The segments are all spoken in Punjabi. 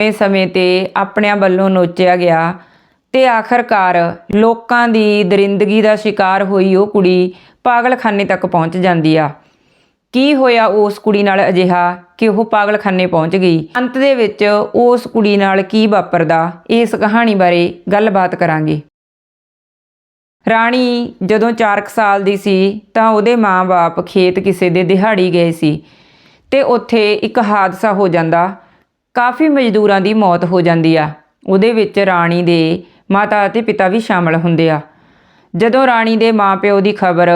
ਇਹ ਸਮੇਂ ਤੇ ਆਪਣਿਆਂ ਵੱਲੋਂ ਨੋਚਿਆ ਗਿਆ ਤੇ ਆਖਰਕਾਰ ਲੋਕਾਂ ਦੀ ਦਰਿੰਦਗੀ ਦਾ ਸ਼ਿਕਾਰ ਹੋਈ ਉਹ ਕੁੜੀ ਪਾਗਲਖਾਨੇ ਤੱਕ ਪਹੁੰਚ ਜਾਂਦੀ ਆ। ਕੀ ਹੋਇਆ ਉਸ ਕੁੜੀ ਨਾਲ ਅਜਿਹਾ ਕਿ ਉਹ ਪਾਗਲਖਾਨੇ ਪਹੁੰਚ ਗਈ? ਅੰਤ ਦੇ ਵਿੱਚ ਉਸ ਕੁੜੀ ਨਾਲ ਕੀ ਵਾਪਰਦਾ? ਇਸ ਕਹਾਣੀ ਬਾਰੇ ਗੱਲਬਾਤ ਕਰਾਂਗੇ। ਰਾਣੀ ਜਦੋਂ 4 ਸਾਲ ਦੀ ਸੀ ਤਾਂ ਉਹਦੇ ਮਾਂ-ਬਾਪ ਖੇਤ ਕਿਸੇ ਦੇ ਦਿਹਾੜੀ ਗਏ ਸੀ ਤੇ ਉੱਥੇ ਇੱਕ ਹਾਦਸਾ ਹੋ ਜਾਂਦਾ ਕਾਫੀ ਮਜ਼ਦੂਰਾਂ ਦੀ ਮੌਤ ਹੋ ਜਾਂਦੀ ਆ। ਉਹਦੇ ਵਿੱਚ ਰਾਣੀ ਦੇ ਮਾਤਾ ਅਤੇ ਪਿਤਾ ਵੀ ਸ਼ਾਮਲ ਹੁੰਦੇ ਆ। ਜਦੋਂ ਰਾਣੀ ਦੇ ਮਾਪਿਓ ਦੀ ਖਬਰ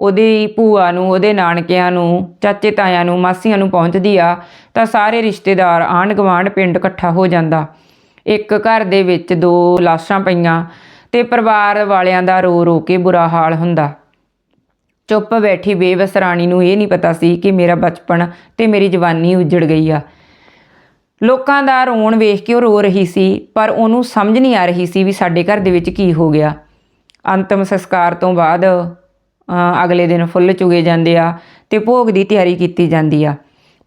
ਉਹਦੀ ਭੂਆ ਨੂੰ, ਉਹਦੇ ਨਾਨਕਿਆਂ ਨੂੰ ਚਾਚੇ ਤਾਇਆਂ ਨੂੰ, ਮਾਸੀਆਂ ਨੂੰ ਪਹੁੰਚਦੀ ਆ, ਤਾਂ ਸਾਰੇ ਰਿਸ਼ਤੇਦਾਰ ਆਂਢ ਗੁਆਂਢ ਪਿੰਡ ਇਕੱਠਾ ਹੋ ਜਾਂਦਾ। ਇੱਕ ਘਰ ਦੇ ਵਿੱਚ ਦੋ ਲਾਸ਼ਾਂ ਪਈਆਂ ਤੇ ਪਰਿਵਾਰ ਵਾਲਿਆਂ ਦਾ ਰੋ ਰੋ ਕੇ ਬੁਰਾ ਹਾਲ ਹੁੰਦਾ। ਚੁੱਪ ਬੈਠੀ ਬੇਵਸ ਰਾਣੀ ਨੂੰ ਇਹ ਨਹੀਂ ਪਤਾ ਸੀ ਕਿ ਮੇਰਾ ਬਚਪਨ ਤੇ ਮੇਰੀ ਜਵਾਨੀ ਉਜੜ ਗਈ ਆ। ਲੋਕਾਂ ਦਾ ਰੋਣ ਵੇਖ ਕੇ ਉਹ ਰੋ ਰਹੀ ਸੀ, ਪਰ ਉਹਨੂੰ ਸਮਝ ਨਹੀਂ ਆ ਰਹੀ ਸੀ ਵੀ ਸਾਡੇ ਘਰ ਦੇ ਵਿੱਚ ਕੀ ਹੋ ਗਿਆ। ਅੰਤਮ ਸੰਸਕਾਰ ਤੋਂ ਬਾਅਦ ਅਗਲੇ ਦਿਨ ਫੁੱਲ ਚੁਗੇ ਜਾਂਦੇ ਆ ਤੇ ਭੋਗ ਦੀ ਤਿਆਰੀ ਕੀਤੀ ਜਾਂਦੀ ਆ।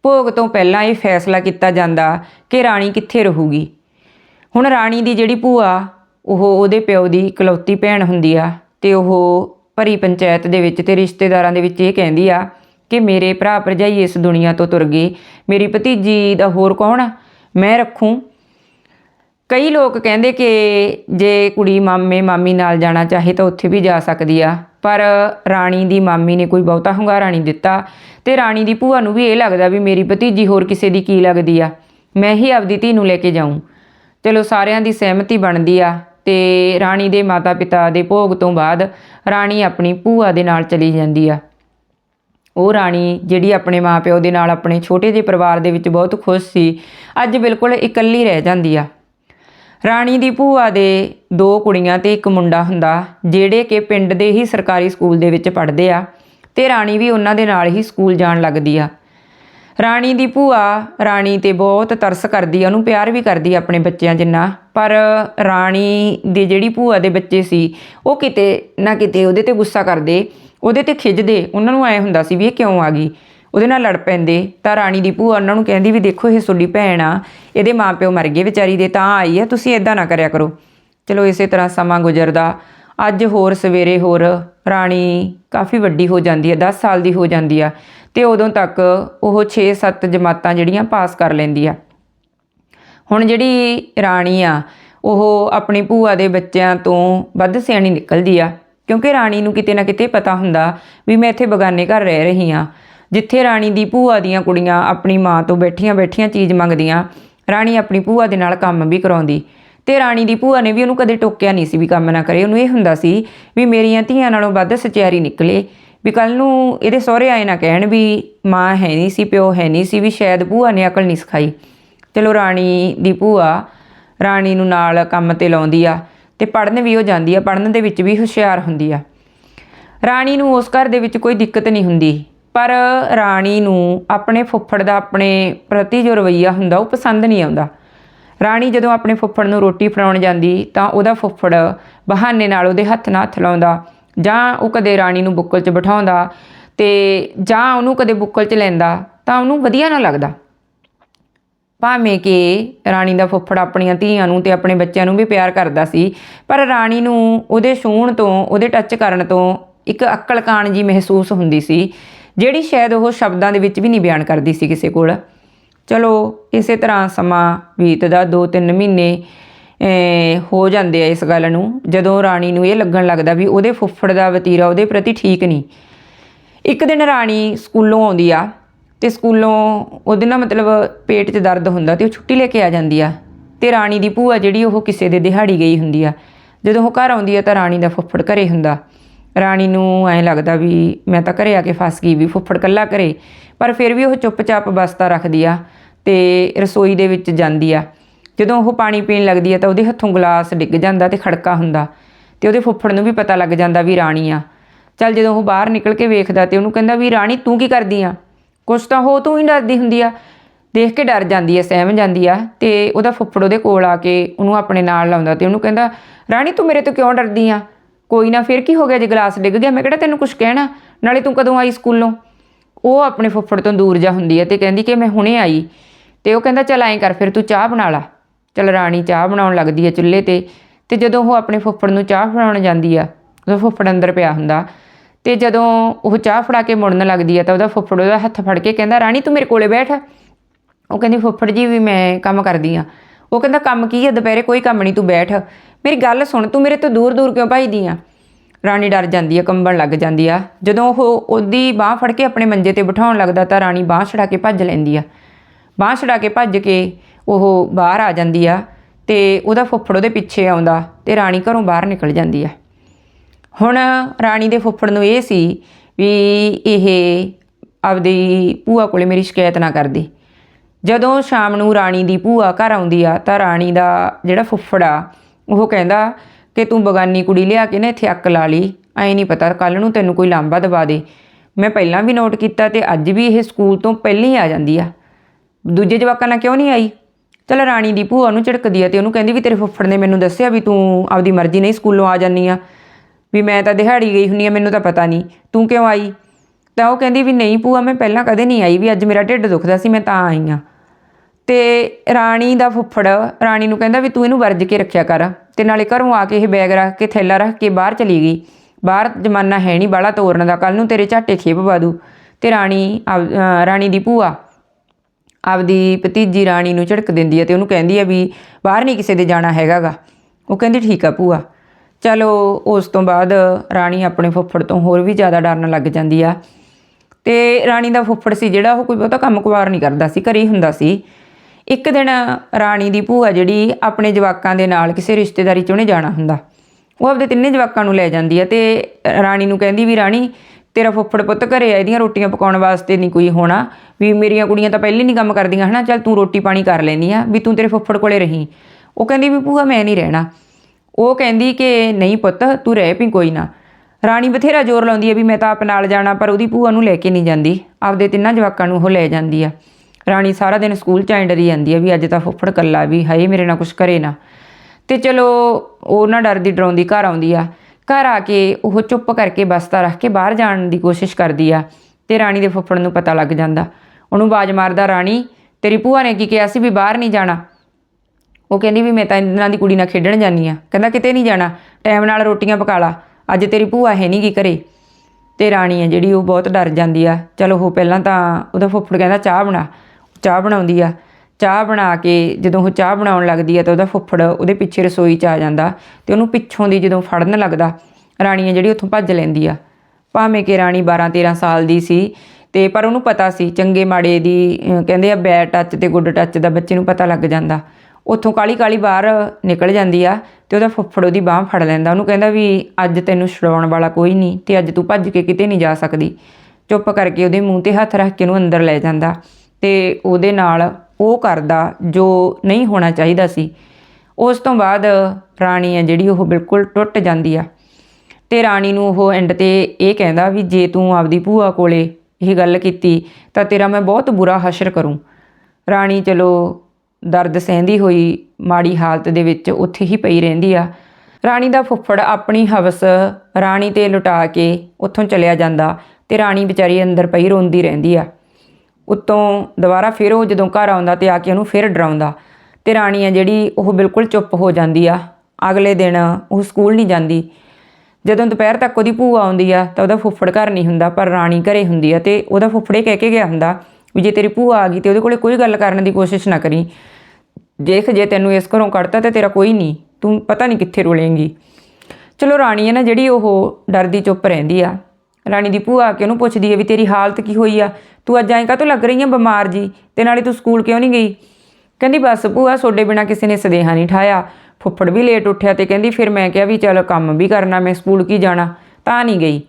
ਭੋਗ ਤੋਂ ਪਹਿਲਾਂ ਇਹ ਫੈਸਲਾ ਕੀਤਾ ਜਾਂਦਾ ਕਿ ਰਾਣੀ ਕਿੱਥੇ ਰਹੂਗੀ। ਹੁਣ ਰਾਣੀ ਦੀ ਜਿਹੜੀ ਭੂਆ, ਉਹ ਉਹਦੇ ਪਿਓ ਦੀ ਇਕਲੌਤੀ ਭੈਣ ਹੁੰਦੀ ਆ ਤੇ ਉਹ ਭਰੀ ਪੰਚਾਇਤ ਦੇ ਵਿੱਚ ਤੇ ਰਿਸ਼ਤੇਦਾਰਾਂ ਦੇ ਵਿੱਚ ਇਹ ਕਹਿੰਦੀ ਆ ਕਿ ਮੇਰੇ ਭਰਾ ਭਰਜਾਈ ਇਸ ਦੁਨੀਆ ਤੋਂ ਤੁਰ ਗਏ, ਮੇਰੀ ਭਤੀਜੀ ਦਾ ਹੋਰ ਕੌਣ ਆ? ਮੈਂ ਰੱਖੂੰ। ਕਈ ਲੋਕ ਕਹਿੰਦੇ ਕਿ ਜੇ ਕੁੜੀ ਮਾਮੇ, ਮਾਮੀ ਨਾਲ ਜਾਣਾ ਚਾਹੇ ਤਾਂ ਉੱਥੇ ਵੀ ਜਾ ਸਕਦੀ ਆ, ਪਰ ਰਾਣੀ ਦੀ ਮਾਮੀ ਨੇ ਕੋਈ ਬਹੁਤਾ ਹੁੰਗਾਰਾ ਨਹੀਂ ਦਿੱਤਾ ਤੇ ਰਾਣੀ ਦੀ ਭੂਆ ਨੂੰ ਵੀ ਇਹ ਲੱਗਦਾ ਵੀ ਮੇਰੀ ਭਤੀਜੀ ਹੋਰ ਕਿਸੇ ਦੀ ਕੀ ਲੱਗਦੀ ਆ। ਮੈਂ ਹੀ ਆਪਦੀ ਧੀ ਨੂੰ ਲੈ ਕੇ ਜਾਊਂ। ਚਲੋ ਸਾਰਿਆਂ ਦੀ ਸਹਿਮਤੀ ਬਣਦੀ ਆ ਤੇ ਰਾਣੀ ਦੇ ਮਾਤਾ-ਪਿਤਾ ਦੇ ਭੋਗ ਤੋਂ ਬਾਅਦ ਰਾਣੀ ਆਪਣੀ ਭੂਆ ਦੇ ਨਾਲ ਚਲੀ ਜਾਂਦੀ ਆ। ਉਹ ਰਾਣੀ ਜਿਹੜੀ ਆਪਣੇ ਮਾਪਿਓ ਦੇ ਨਾਲ ਆਪਣੇ ਛੋਟੇ ਜਿਹੇ ਪਰਿਵਾਰ ਦੇ ਵਿੱਚ ਬਹੁਤ ਖੁਸ਼ ਸੀ, ਅੱਜ ਬਿਲਕੁਲ ਇਕੱਲੀ ਰਹਿ ਜਾਂਦੀ ਆ। ਰਾਣੀ ਦੀ ਭੂਆ ਦੇ ਦੋ ਕੁੜੀਆਂ ਤੇ ਇੱਕ ਮੁੰਡਾ ਹੁੰਦਾ, ਜਿਹੜੇ ਕਿ ਪਿੰਡ ਦੇ ਹੀ ਸਰਕਾਰੀ ਸਕੂਲ ਦੇ ਵਿੱਚ ਪੜ੍ਹਦੇ ਆ ਤੇ ਰਾਣੀ ਵੀ ਉਹਨਾਂ ਦੇ ਨਾਲ ਹੀ ਸਕੂਲ ਜਾਣ ਲੱਗਦੀ ਆ। ਰਾਣੀ ਦੀ ਭੂਆ ਰਾਣੀ ਤੇ ਬਹੁਤ ਤਰਸ ਕਰਦੀ ਆ, ਉਹਨੂੰ ਪਿਆਰ ਵੀ ਕਰਦੀ ਆ ਆਪਣੇ ਬੱਚਿਆਂ ਜਿੰਨਾ, ਪਰ ਰਾਣੀ ਦੀ ਜਿਹੜੀ ਭੂਆ ਦੇ ਬੱਚੇ ਸੀ, ਉਹ ਕਿਤੇ ਨਾ ਕਿਤੇ ਉਹਦੇ ਤੇ ਗੁੱਸਾ ਕਰਦੇ ਉਹਦੇ ਤੇ ਖਿੱਚਦੇ ਉਹਨਾਂ ਨੂੰ ਐ ਹੁੰਦਾ ਸੀ ਵੀ ਇਹ ਕਿਉਂ ਆ ਗਈ? ਉਹਦੇ ਨਾਲ ਲੜ ਪੈਂਦੇ, ਤਾਂ ਰਾਣੀ ਦੀ ਭੂਆ ਉਹਨਾਂ ਨੂੰ ਕਹਿੰਦੀ ਵੀ ਦੇਖੋ ਇਹ ਤੁਹਾਡੀ ਭੈਣ ਆ, ਇਹਦੇ ਮਾਪਿਓ ਮਰ ਗਏ ਵਿਚਾਰੀ ਦੇ, ਤਾਂ ਆਈ ਆ ਤੁਸੀਂ ਇਦਾਂ ਨਾ ਕਰਿਆ ਕਰੋ। ਚਲੋ ਇਸੇ ਤਰ੍ਹਾਂ ਸਮਾਂ ਗੁਜ਼ਰਦਾ। ਅੱਜ ਹੋਰ ਸਵੇਰੇ ਹੋਰ ਰਾਣੀ ਕਾਫੀ ਵੱਡੀ ਹੋ ਜਾਂਦੀ ਹੈ 10 ਸਾਲ ਦੀ ਹੋ ਜਾਂਦੀ ਆ, ਤੇ ਉਦੋਂ ਤੱਕ ਉਹ 6-7 ਜਮਾਤਾਂ ਜਿਹੜੀਆਂ ਪਾਸ ਕਰ ਲੈਂਦੀ ਆ। ਹੁਣ ਜਿਹੜੀ ਰਾਣੀ ਆ, ਉਹ ਆਪਣੀ ਭੂਆ ਦੇ ਬੱਚਿਆਂ ਤੋਂ ਵੱਧ ਸਿਆਣੀ ਨਿਕਲਦੀ ਆ। ਕਿਉਂਕਿ ਰਾਣੀ ਨੂੰ ਕਿਤੇ ਨਾ ਕਿਤੇ ਪਤਾ ਹੁੰਦਾ ਵੀ ਮੈਂ ਇੱਥੇ ਬਗਾਨੇ ਘਰ ਰਹਿ ਰਹੀ ਹਾਂ। ਜਿੱਥੇ ਰਾਣੀ ਦੀ ਭੂਆ ਦੀਆਂ ਕੁੜੀਆਂ ਆਪਣੀ ਮਾਂ ਤੋਂ ਬੈਠੀਆਂ ਬੈਠੀਆਂ ਚੀਜ਼ ਮੰਗਦੀਆਂ, ਰਾਣੀ ਆਪਣੀ ਭੂਆ ਦੇ ਨਾਲ ਕੰਮ ਵੀ ਕਰਾਉਂਦੀ। ਤੇ ਰਾਣੀ ਦੀ ਭੂਆ ਨੇ ਵੀ ਉਹਨੂੰ ਕਦੇ ਟੋਕਿਆ ਨਹੀਂ ਸੀ ਵੀ ਕੰਮ ਨਾ ਕਰੇ। ਉਹਨੂੰ ਇਹ ਹੁੰਦਾ ਸੀ ਵੀ ਮੇਰੀਆਂ ਧੀਆਂ ਨਾਲੋਂ ਵੱਧ ਸਚਿਆਰੀ ਨਿਕਲੇ। ਵੀ ਕੱਲ ਨੂੰ ਇਹਦੇ ਸਹੁਰੇ ਆਏ ਨਾ ਕਹਿਣ ਵੀ ਮਾਂ ਹੈ ਨਹੀਂ ਸੀ, ਪਿਓ ਹੈ ਨਹੀਂ ਸੀ, ਵੀ ਸ਼ਾਇਦ ਭੂਆ ਨੇ ਅਕਲ ਨਹੀਂ ਸਿਖਾਈ। ਚਲੋ ਰਾਣੀ ਦੀ ਭੂਆ ਰਾਣੀ ਨੂੰ ਨਾਲ ਕੰਮ ਤੇ ਲਾਉਂਦੀ ਆ। ਤੇ ਪੜਨ ਵੀ ਉਹ ਜਾਂਦੀ ਆ ਪੜਨ ਦੇ ਵਿੱਚ ਵੀ ਹੁਸ਼ਿਆਰ ਹੁੰਦੀ ਆ। ਰਾਣੀ ਨੂੰ ਉਸ ਘਰ ਦੇ ਵਿੱਚ ਕੋਈ ਦਿੱਕਤ ਨਹੀਂ ਹੁੰਦੀ, ਪਰ ਰਾਣੀ ਨੂੰ ਆਪਣੇ ਫੁੱਫੜ ਦਾ ਆਪਣੇ ਪ੍ਰਤੀ ਜੋ ਰਵਈਆ ਹੁੰਦਾ, ਉਹ ਪਸੰਦ ਨਹੀਂ ਆਉਂਦਾ। ਰਾਣੀ ਜਦੋਂ ਆਪਣੇ ਫੁੱਫੜ ਨੂੰ ਰੋਟੀ ਫੜਾਉਣ ਜਾਂਦੀ, ਤਾਂ ਉਹਦਾ ਫੁੱਫੜ ਬਹਾਨੇ ਨਾਲ ਉਹਦੇ ਹੱਥ ਨਾਲ ਹੱਥ ਲਾਉਂਦਾ, ਜਾਂ ਉਹ ਕਦੇ ਰਾਣੀ ਨੂੰ ਬੁੱਕਲ 'ਚ ਬਿਠਾਉਂਦਾ ਤੇ ਜਾਂ ਉਹਨੂੰ ਕਦੇ ਬੁੱਕਲ 'ਚ ਲੈਂਦਾ, ਤਾਂ ਉਹਨੂੰ ਵਧੀਆ ਨਾ ਲੱਗਦਾ। ਭਾਵੇਂ ਕਿ ਰਾਣੀ ਦਾ ਫੁੱਫੜ ਆਪਣੀਆਂ ਧੀਆਂ ਨੂੰ ਤੇ ਆਪਣੇ ਬੱਚਿਆਂ ਨੂੰ ਵੀ ਪਿਆਰ ਕਰਦਾ ਸੀ, ਪਰ ਰਾਣੀ ਨੂੰ ਉਹਦੇ ਛੂਹਣ ਤੋਂ, ਉਹਦੇ ਟੱਚ ਕਰਨ ਤੋਂ ਇੱਕ ਅਕਲ ਕਾਣ ਜੀ ਮਹਿਸੂਸ ਹੁੰਦੀ ਸੀ, ਜਿਹੜੀ ਸ਼ਾਇਦ ਉਹ ਸ਼ਬਦਾਂ ਦੇ ਵਿੱਚ ਵੀ ਨਹੀਂ ਬਿਆਨ ਕਰਦੀ ਸੀ ਕਿਸੇ ਕੋਲ। ਚਲੋ, ਇਸੇ ਤਰ੍ਹਾਂ ਸਮਾਂ ਬੀਤਦਾ 2-3 ਮਹੀਨੇ ਹੋ ਜਾਂਦੇ ਆ ਇਸ ਗੱਲ ਨੂੰ, ਜਦੋਂ ਰਾਣੀ ਨੂੰ ਇਹ ਲੱਗਣ ਲੱਗਦਾ ਵੀ ਉਹਦੇ ਫੁੱਫੜ ਦਾ ਵਤੀਰਾ ਉਹਦੇ ਪ੍ਰਤੀ ਠੀਕ ਨਹੀਂ। ਇੱਕ ਦਿਨ ਰਾਣੀ ਸਕੂਲੋਂ ਆਉਂਦੀ ਆ ਤੇ ਸਕੂਲੋਂ ਉਹਦੇ ਨਾਲ ਮਤਲਬ ਪੇਟ 'ਚ ਦਰਦ ਹੁੰਦਾ ਤੇ ਉਹ ਛੁੱਟੀ ਲੈ ਕੇ ਆ ਜਾਂਦੀ ਆ। ਤੇ ਰਾਣੀ ਦੀ ਭੂਆ ਜਿਹੜੀ ਉਹ ਕਿਸੇ ਦੇ ਦਿਹਾੜੀ ਗਈ ਹੁੰਦੀ ਆ। ਜਦੋਂ ਉਹ ਘਰ ਆਉਂਦੀ ਆ ਤਾਂ ਰਾਣੀ ਦਾ ਫੁੱਫੜ ਘਰੇ ਹੁੰਦਾ। ਰਾਣੀ ਨੂੰ ਐਂ ਲੱਗਦਾ ਵੀ ਮੈਂ ਤਾਂ ਘਰੇ ਆ ਕੇ ਫਸ ਗਈ ਵੀ ਫੁੱਫੜ ਕੱਲਾ ਘਰੇ। ਪਰ ਫਿਰ ਵੀ ਉਹ ਚੁੱਪਚਾਪ ਬਸਤਾ ਰੱਖਦੀ ਆ ਤੇ ਰਸੋਈ ਦੇ ਵਿੱਚ ਜਾਂਦੀ ਆ। ਜਦੋਂ ਉਹ ਪਾਣੀ ਪੀਣ ਲੱਗਦੀ ਆ ਤਾਂ ਉਹਦੇ ਹੱਥੋਂ ਗਲਾਸ ਡਿੱਗ ਜਾਂਦਾ ਤੇ ਖੜਕਾ ਹੁੰਦਾ। ਤੇ ਉਹਦੇ ਫੁੱਫੜ ਨੂੰ ਵੀ ਪਤਾ ਲੱਗ ਜਾਂਦਾ ਵੀ ਰਾਣੀ ਆ। ਚੱਲ ਜਦੋਂ ਉਹ ਬਾਹਰ ਨਿਕਲ ਕੇ ਵੇਖਦਾ ਤੇ ਉਹਨੂੰ ਕਹਿੰਦਾ ਵੀ ਰਾਣੀ ਤੂੰ ਕੀ ਕਰਦੀ ਆ? ਕੁਛ ਤਾਂ ਹੋ ਤੂੰ ਹੀ ਡਰਦੀ ਹੁੰਦੀ ਆ। ਦੇਖ ਕੇ ਡਰ ਜਾਂਦੀ ਆ, ਸਹਿਮ ਜਾਂਦੀ ਆ ਤੇ ਉਹਦਾ ਫੁੱਫੜ ਉਹਦੇ ਕੋਲ ਆ ਕੇ ਉਹਨੂੰ ਆਪਣੇ ਨਾਲ ਲਾਉਂਦਾ ਤੇ ਉਹਨੂੰ ਕਹਿੰਦਾ, ਰਾਣੀ, ਤੂੰ ਮੇਰੇ ਤੋਂ ਕਿਉਂ ਡਰਦੀ ਆ? ਕੋਈ ਨਾ, ਫਿਰ ਕੀ ਹੋ ਗਿਆ ਜੇ ਗਲਾਸ ਡਿੱਗ ਗਿਆ? ਮੈਂ ਕਿਹੜਾ ਤੈਨੂੰ ਕੁਝ ਕਹਿਣਾ? ਨਾਲੇ ਤੂੰ ਕਦੋਂ ਆਈ ਸਕੂਲੋਂ? ਉਹ ਆਪਣੇ ਫੁੱਫੜ ਤੋਂ ਦੂਰ ਜਾ ਹੁੰਦੀ ਹੈ ਤੇ ਕਹਿੰਦੀ ਕਿ ਮੈਂ ਹੁਣੇ ਆਈ। ਤੇ ਉਹ ਕਹਿੰਦਾ, ਚੱਲ ਐਂ ਕਰ, ਫਿਰ ਤੂੰ ਚਾਹ ਬਣਾ ਲਾ। ਚੱਲ ਰਾਣੀ ਚਾਹ ਬਣਾਉਣ ਲੱਗਦੀ ਹੈ ਚੁੱਲ੍ਹੇ ਤੇ ਤੇ ਜਦੋਂ ਉਹ ਆਪਣੇ ਫੁੱਫੜ ਨੂੰ ਚਾਹ ਫੜਾਉਣ ਜਾਂਦੀ ਆ ਉਹਦਾ ਫੁੱਫੜ ਅੰਦਰ ਪਿਆ ਹੁੰਦਾ। ਤੇ ਜਦੋਂ ਉਹ ਚਾਹ ਫੜਾ ਕੇ ਮੁੜਨ ਲੱਗਦੀ ਆ ਤਾਂ ਉਹਦਾ ਫੁੱਫੜ ਉਹਦਾ ਹੱਥ ਫੜ ਕੇ ਕਹਿੰਦਾ, ਰਾਣੀ, ਤੂੰ ਮੇਰੇ ਕੋਲੇ ਬੈਠ। ਉਹ ਕਹਿੰਦੀ, ਫੁੱਫੜ ਜੀ, ਵੀ ਮੈਂ ਕੰਮ ਕਰਦੀ ਆ। ਉਹ ਕਹਿੰਦਾ, ਕੰਮ ਕੀ ਆ? ਦੁਪਹਿਰੇ ਕੋਈ ਕੰਮ ਨਹੀਂ, ਤੂੰ ਬੈਠ। ਮੇਰੀ ਗੱਲ ਸੁਣ, ਤੂੰ ਮੇਰੇ ਤੋਂ ਦੂਰ ਦੂਰ ਕਿਉਂ ਭੱਜਦੀ ਆ? ਰਾਣੀ ਡਰ ਜਾਂਦੀ ਆ, ਕੰਬਣ ਲੱਗ ਜਾਂਦੀ ਆ। ਜਦੋਂ ਉਹ ਉਹਦੀ ਬਾਹ ਫੜ ਕੇ ਆਪਣੇ ਮੰਜੇ ਤੇ ਬਿਠਾਉਣ ਲੱਗਦਾ ਤਾਂ ਰਾਣੀ ਬਾਹ ਛੜਾ ਕੇ ਭੱਜ ਲੈਂਦੀ ਆ। ਬਾਹ ਛੜਾ ਕੇ ਭੱਜ ਕੇ ਉਹ ਬਾਹਰ ਆ ਜਾਂਦੀ ਆ ਤੇ ਉਹਦਾ ਫੁੱਫੜ ਉਹਦੇ ਪਿੱਛੇ ਆਉਂਦਾ ਤੇ ਰਾਣੀ ਘਰੋਂ ਬਾਹਰ ਨਿਕਲ ਜਾਂਦੀ ਆ। ਹੁਣ ਰਾਣੀ ਦੇ ਫੁੱਫੜ ਨੂੰ ਇਹ ਸੀ ਵੀ ਇਹ ਆਪਦੀ ਭੂਆ ਕੋਲੇ ਮੇਰੀ ਸ਼ਿਕਾਇਤ ਨਾ ਕਰਦੀ ਜਦੋਂ ਸ਼ਾਮ ਨੂੰ ਰਾਣੀ ਦੀ ਭੂਆ ਘਰ ਆਉਂਦੀ ਆ ਤਾਂ ਰਾਣੀ ਦਾ ਜਿਹੜਾ ਫੁੱਫੜ ਆ, ਉਹ ਕਹਿੰਦਾ ਕਿ ਤੂੰ ਬਗਾਨੀ ਕੁੜੀ ਲਿਆ ਕੇ ਨਾ ਇੱਥੇ ਅੱਕ ਲਾ ਲਈ, ਐ ਨਹੀਂ ਪਤਾ ਕੱਲ ਨੂੰ ਤੈਨੂੰ ਕੋਈ ਲਾਂਬਾ ਦਵਾ ਦੇ। ਮੈਂ ਪਹਿਲਾਂ ਵੀ ਨੋਟ ਕੀਤਾ ਤੇ ਅੱਜ ਵੀ ਇਹ ਸਕੂਲ ਤੋਂ ਪਹਿਲਾਂ ਹੀ ਆ ਜਾਂਦੀ ਆ। ਦੂਜੇ ਜਵਾਕਾਂ ਨਾਲ ਕਿਉਂ ਨਹੀਂ ਆਈ? ਚਲ ਰਾਣੀ ਦੀ ਭੂਆ ਨੂੰ ਝਿੜਕਦੀ ਆ ਤੇ ਉਹਨੂੰ ਕਹਿੰਦੀ ਵੀ ਤੇਰੇ ਫੁੱਫੜ ਨੇ ਮੈਨੂੰ ਦੱਸਿਆ ਵੀ ਤੂੰ ਆਪਦੀ ਮਰਜ਼ੀ ਨਹੀਂ ਸਕੂਲੋਂ ਆ ਜਾਨੀ ਆ। ਵੀ ਮੈਂ ਤਾਂ ਦਿਹਾੜੀ ਗਈ ਹੁੰਨੀ ਆ, ਮੈਨੂੰ ਤਾਂ ਪਤਾ ਨਹੀਂ ਤੂੰ ਕਿਉਂ ਆਈ? ਤਾਂ ਉਹ ਕਹਿੰਦੀ ਵੀ ਨਹੀਂ ਭੂਆ, ਮੈਂ ਪਹਿਲਾਂ ਕਦੇ ਨਹੀਂ ਆਈ ਵੀ ਅੱਜ ਮੇਰਾ ਢਿੱਡ ਦੁਖਦਾ ਸੀ, ਮੈਂ ਤਾਂ ਆਈ ਆ। ਤੇ ਰਾਣੀ ਦਾ ਫੁੱਫੜ, ਰਾਣੀ ਨੂੰ ਕਹਿੰਦਾ ਵੀ ਤੂੰ ਇਹਨੂੰ ਵਰਜ ਕੇ ਰੱਖਿਆ ਕਰ। ਤੇ ਨਾਲੇ ਘਰੋਂ ਆ ਕੇ ਇਹ ਬੈਗ ਰੱਖ ਕੇ, ਥੈਲਾ ਰੱਖ ਕੇ ਬਾਹਰ ਚਲੀ ਗਈ। ਬਾਹਰ ਜਮਾਨਾ ਹੈ ਨਹੀਂ ਬਾਲਾ ਤੋਰਨ ਦਾ। ਕੱਲ ਨੂੰ ਤੇਰੇ ਝਾਟੇ ਖੇਪ ਬਾਦੂ ਤੇ ਰਾਣੀ ਆਪ- ਰਾਣੀ ਦੀ ਭੂਆ ਆਪਦੀ ਭਤੀਜੀ ਰਾਣੀ ਨੂੰ ਝੜਕ ਦਿੰਦੀ ਹੈ ਤੇ ਉਹਨੂੰ ਕਹਿੰਦੀ ਹੈ ਵੀ ਬਾਹਰ ਨਹੀਂ ਕਿਸੇ ਦੇ ਜਾਣਾ ਹੈਗਾਗਾ ਉਹ ਕਹਿੰਦੀ ਠੀਕ ਆ ਭੂਆ। ਚਲੋ ਉਸ ਤੋਂ ਬਾਅਦ ਰਾਣੀ ਆਪਣੇ ਫੁੱਫੜ ਤੋਂ ਹੋਰ ਵੀ ਜ਼ਿਆਦਾ ਡਰਨ ਲੱਗ ਜਾਂਦੀ ਆ। ਤੇ ਰਾਣੀ ਦਾ ਫੁੱਫੜ ਸੀ ਜਿਹੜਾ ਉਹ ਕੋਈ ਬਹੁਤਾ ਕੰਮ ਕੁਵਾਰ ਨਹੀਂ ਕਰਦਾ ਸੀ, ਘਰੇ ਹੁੰਦਾ ਸੀ। ਇੱਕ ਦਿਨ ਰਾਣੀ ਦੀ ਭੂਆ ਜਿਹੜੀ ਆਪਣੇ ਜਵਾਕਾਂ ਦੇ ਨਾਲ ਕਿਸੇ ਰਿਸ਼ਤੇਦਾਰੀ 'ਚ ਉਹਨੇ ਜਾਣਾ ਹੁੰਦਾ। ਉਹ ਆਪਦੇ ਤਿੰਨੇ ਜਵਾਕਾਂ ਨੂੰ ਲੈ ਜਾਂਦੀ ਆ ਤੇ ਰਾਣੀ ਨੂੰ ਕਹਿੰਦੀ ਵੀ, ਰਾਣੀ, ਤੇਰਾ ਫੁੱਫੜ ਪੁੱਤ ਘਰੇ ਆ, ਇਹਦੀਆਂ ਰੋਟੀਆਂ ਪਕਾਉਣ ਵਾਸਤੇ ਨਹੀਂ ਕੋਈ ਹੋਣਾ। ਵੀ ਮੇਰੀਆਂ ਕੁੜੀਆਂ ਤਾਂ ਪਹਿਲੇ ਨਹੀਂ ਕੰਮ ਕਰਦੀਆਂ, ਹਨਾ? ਚੱਲ ਤੂੰ ਰੋਟੀ ਪਾਣੀ ਕਰ ਲੈਨੀ ਆ ਵੀ ਤੂੰ ਤੇਰੇ ਫੁੱਫੜ ਕੋਲੇ ਰਹੀਂ। ਉਹ ਕਹਿੰਦੀ ਵੀ, ਭੂਆ, ਮੈਂ ਨਹੀਂ ਰਹਿਣਾ। ਉਹ ਕਹਿੰਦੀ ਕਿ ਨਹੀਂ ਪੁੱਤ, ਤੂੰ ਰਹਿ ਪਈ ਕੋਈ ਨਾ। ਰਾਣੀ ਬਥੇਰਾ ਜ਼ੋਰ ਲਾਉਂਦੀ ਹੈ ਵੀ ਮੈਂ ਤਾਂ ਆਪ ਨਾਲ ਜਾਣਾ, ਪਰ ਉਹਦੀ ਭੂਆ ਨੂੰ ਲੈ ਕੇ ਨਹੀਂ ਜਾਂਦੀ। ਆਪਦੇ ਤਿੰਨਾਂ ਜਵਾਕਾਂ ਨੂੰ ਉਹ ਲੈ ਜਾਂਦੀ ਆ। ਰਾਣੀ ਸਾਰਾ ਦਿਨ ਸਕੂਲ ਚ ਐਂ ਡਰੀ ਜਾਂਦੀ ਆ ਵੀ ਅੱਜ ਤਾਂ ਫੁੱਫੜ ਕੱਲਾ ਵੀ, ਹਾਏ ਮੇਰੇ ਨਾਲ ਕੁਝ ਕਰੇ ਨਾ। ਤੇ ਚਲੋ, ਉਹ ਨਾ ਡਰਦੀ ਡਰਾਉਂਦੀ ਘਰ ਆਉਂਦੀ ਆ। ਘਰ ਆ ਕੇ ਉਹ ਚੁੱਪ ਕਰਕੇ ਬਸਤਾ ਰੱਖ ਕੇ ਬਾਹਰ ਜਾਣ ਦੀ ਕੋਸ਼ਿਸ਼ ਕਰਦੀ ਆ ਤੇ ਰਾਣੀ ਦੇ ਫੁੱਫੜ ਨੂੰ ਪਤਾ ਲੱਗ ਜਾਂਦਾ। ਉਹਨੂੰ ਬਾਜ ਮਾਰਦਾ, ਰਾਣੀ, ਤੇਰੀ ਭੂਆ ਨੇ ਕੀ ਕਿਹਾ ਸੀ ਵੀ ਬਾਹਰ ਨਹੀਂ ਜਾਣਾ? ਉਹ ਕਹਿੰਦੀ ਵੀ ਮੈਂ ਤਾਂ ਇਹਨਾਂ ਦੀ ਕੁੜੀ ਨਾਲ ਖੇਡਣ ਜਾਨੀ ਆ ਕਹਿੰਦਾ ਕਿਤੇ ਨਹੀਂ ਜਾਣਾ। ਟਾਈਮ ਨਾਲ ਰੋਟੀਆਂ ਪਕਾ ਲਾ। ਅੱਜ ਤੇਰੀ ਭੂਆ ਹੈ ਨਹੀਂ ਕੀ ਘਰੇ। ਤੇ ਰਾਣੀ ਆ ਜਿਹੜੀ, ਉਹ ਬਹੁਤ ਡਰ ਜਾਂਦੀ ਆ। ਚਲੋ ਉਹ ਪਹਿਲਾਂ ਤਾਂ ਉਹਦਾ ਫੁੱਫੜ ਕਹਿੰਦਾ ਚਾਹ ਬਣਾ। ਚਾਹ ਬਣਾਉਂਦੀ ਆ। ਚਾਹ ਬਣਾ ਕੇ ਜਦੋਂ ਉਹ ਚਾਹ ਬਣਾਉਣ ਲੱਗਦੀ ਆ ਤਾਂ ਉਹਦਾ ਫੁੱਫੜ ਉਹਦੇ ਪਿੱਛੇ ਰਸੋਈ 'ਚ ਆ ਜਾਂਦਾ ਤੇ ਉਹਨੂੰ ਪਿੱਛੋਂ ਦੀ ਜਦੋਂ ਫੜਨ ਲੱਗਦਾ, ਰਾਣੀ ਹੈ ਜਿਹੜੀ ਉੱਥੋਂ ਭੱਜ ਲੈਂਦੀ ਆ। ਭਾਵੇਂ ਕਿ ਰਾਣੀ 12 13 ਸਾਲ ਦੀ ਸੀ ਤੇ ਪਰ ਉਹਨੂੰ ਪਤਾ ਸੀ, ਚੰਗੇ ਮਾੜੇ ਦੀ ਕਹਿੰਦੇ ਆ ਬੈਡ ਟੱਚ ਤੇ ਗੁੱਡ ਟੱਚ ਦਾ ਬੱਚੇ ਨੂੰ ਪਤਾ ਲੱਗ ਜਾਂਦਾ। ਉੱਥੋਂ ਕਾਲੀ ਕਾਲੀ ਬਾਹਰ ਨਿਕਲ ਜਾਂਦੀ ਆ ਤੇ ਉਹਦਾ ਫੁੱਫੜ ਉਹਦੀ ਬਾਹ ਫੜ ਲੈਂਦਾ। ਉਹਨੂੰ ਕਹਿੰਦਾ ਵੀ ਅੱਜ ਤੈਨੂੰ ਛਡਾਉਣ ਵਾਲਾ ਕੋਈ ਨਹੀਂ ਤੇ ਅੱਜ ਤੂੰ ਭੱਜ ਕੇ ਕਿਤੇ ਨਹੀਂ ਜਾ ਸਕਦੀ। ਚੁੱਪ ਕਰਕੇ ਉਹਦੇ ਮੂੰਹ ਤੇ ਹੱਥ ਰੱਖ ਕੇ ਉਹਨੂੰ ਅੰਦਰ ਲੈ ਜਾਂਦਾ ਤੇ ਉਹਦੇ ਨਾਲ ਉਹ ਕਰਦਾ ਜੋ ਨਹੀਂ ਹੋਣਾ ਚਾਹੀਦਾ ਸੀ। ਉਸ ਤੋਂ ਬਾਅਦ ਰਾਣੀ ਆ ਜਿਹੜੀ ਉਹ ਬਿਲਕੁਲ ਟੁੱਟ ਜਾਂਦੀ ਆ ਤੇ ਰਾਣੀ ਨੂੰ ਉਹ ਐਂਡ ਤੇ ਇਹ ਕਹਿੰਦਾ ਵੀ ਜੇ ਤੂੰ ਆਪਦੀ ਭੂਆ ਕੋਲੇ ਇਹ ਗੱਲ ਕੀਤੀ ਤਾਂ ਤੇਰਾ ਮੈਂ ਬਹੁਤ ਬੁਰਾ ਹਸ਼ਰ ਕਰੂੰ। ਰਾਣੀ ਚਲੋ ਦਰਦ ਸਹਿੰਦੀ ਹੋਈ ਮਾੜੀ ਹਾਲਤ ਦੇ ਵਿੱਚ ਉੱਥੇ ਹੀ ਪਈ ਰਹਿੰਦੀ ਆ। ਰਾਣੀ ਦਾ ਫੁੱਫੜ ਆਪਣੀ ਹਵਸ ਰਾਣੀ ਤੇ ਲੁਟਾ ਕੇ ਉੱਥੋਂ ਚਲਿਆ ਜਾਂਦਾ ਤੇ ਰਾਣੀ ਵਿਚਾਰੀ ਅੰਦਰ ਪਈ ਰੋਂਦੀ ਰਹਿੰਦੀ ਆ। ਉੱਤੋਂ ਦੁਬਾਰਾ ਫਿਰ ਉਹ ਜਦੋਂ ਘਰ ਆਉਂਦਾ ਤੇ ਆ ਕੇ ਉਹਨੂੰ ਫਿਰ ਡਰਾਉਂਦਾ ਤੇ ਰਾਣੀ ਆ ਜਿਹੜੀ ਉਹ ਬਿਲਕੁਲ ਚੁੱਪ ਹੋ ਜਾਂਦੀ ਆ। ਅਗਲੇ ਦਿਨ ਉਹ ਸਕੂਲ ਨਹੀਂ ਜਾਂਦੀ। ਜਦੋਂ ਦੁਪਹਿਰ ਤੱਕ ਉਹਦੀ ਭੂਆ ਆਉਂਦੀ ਆ ਤਾਂ ਉਹਦਾ ਫੁੱਫੜ ਘਰ ਨਹੀਂ ਹੁੰਦਾ ਪਰ ਰਾਣੀ ਘਰੇ ਹੁੰਦੀ ਆ ਤੇ ਉਹਦਾ ਫੁੱਫੜੇ ਕਹਿ ਕੇ ਗਿਆ ਹੁੰਦਾ ਵੀ ਜੇ ਤੇਰੀ ਭੂਆ ਆ ਗਈ ਤੇ ਉਹਦੇ ਕੋਲੇ ਕੋਈ ਗੱਲ ਕਰਨ ਦੀ ਕੋਸ਼ਿਸ਼ ਨਾ ਕਰੀ। ਦੇਖ, ਜੇ ਤੈਨੂੰ ਇਸ ਘਰੋਂ ਕੱਢਤਾ ਤੇ ਤੇਰਾ ਕੋਈ ਨਹੀਂ, ਤੂੰ ਪਤਾ ਨਹੀਂ ਕਿੱਥੇ ਰੁਲੇਂਗੀ। ਚਲੋ ਰਾਣੀ ਹੈ ਨਾ, ਜਿਹੜੀ ਉਹ ਡਰਦੀ ਚੁੱਪ ਰਹਿੰਦੀ ਆ। ਰਾਣੀ ਦੀ ਭੂਆ ਆ ਕੇ ਉਹਨੂੰ ਪੁੱਛਦੀ ਹੈ ਵੀ ਤੇਰੀ ਹਾਲਤ ਕੀ ਹੋਈ ਆ? ਤੂੰ ਅੱਜ ਐਂ ਕਾਹਤੋਂ ਲੱਗ ਰਹੀ ਆ ਬਿਮਾਰ ਜੀ? ਤੇ ਨਾਲੇ ਤੂੰ ਸਕੂਲ ਕਿਉਂ ਨਹੀਂ ਗਈ? ਕਹਿੰਦੀ, ਬਸ ਭੂਆ, ਸੋਡੇ ਬਿਨਾ ਕਿਸੇ ਨੇ ਸਦੇਹਾ ਨਹੀਂ ਠਾਇਆ। ਫੁੱਫੜ ਵੀ ਲੇਟ ਉੱਠਿਆ ਤੇ ਕਹਿੰਦੀ, ਫਿਰ ਮੈਂ ਕਿਹਾ ਵੀ ਚਲ ਕੰਮ ਵੀ ਕਰਨਾ, ਮੈਂ ਸਕੂਲ ਕੀ ਜਾਣਾ? ਤਾਂ ਨਹੀਂ ਗਈ।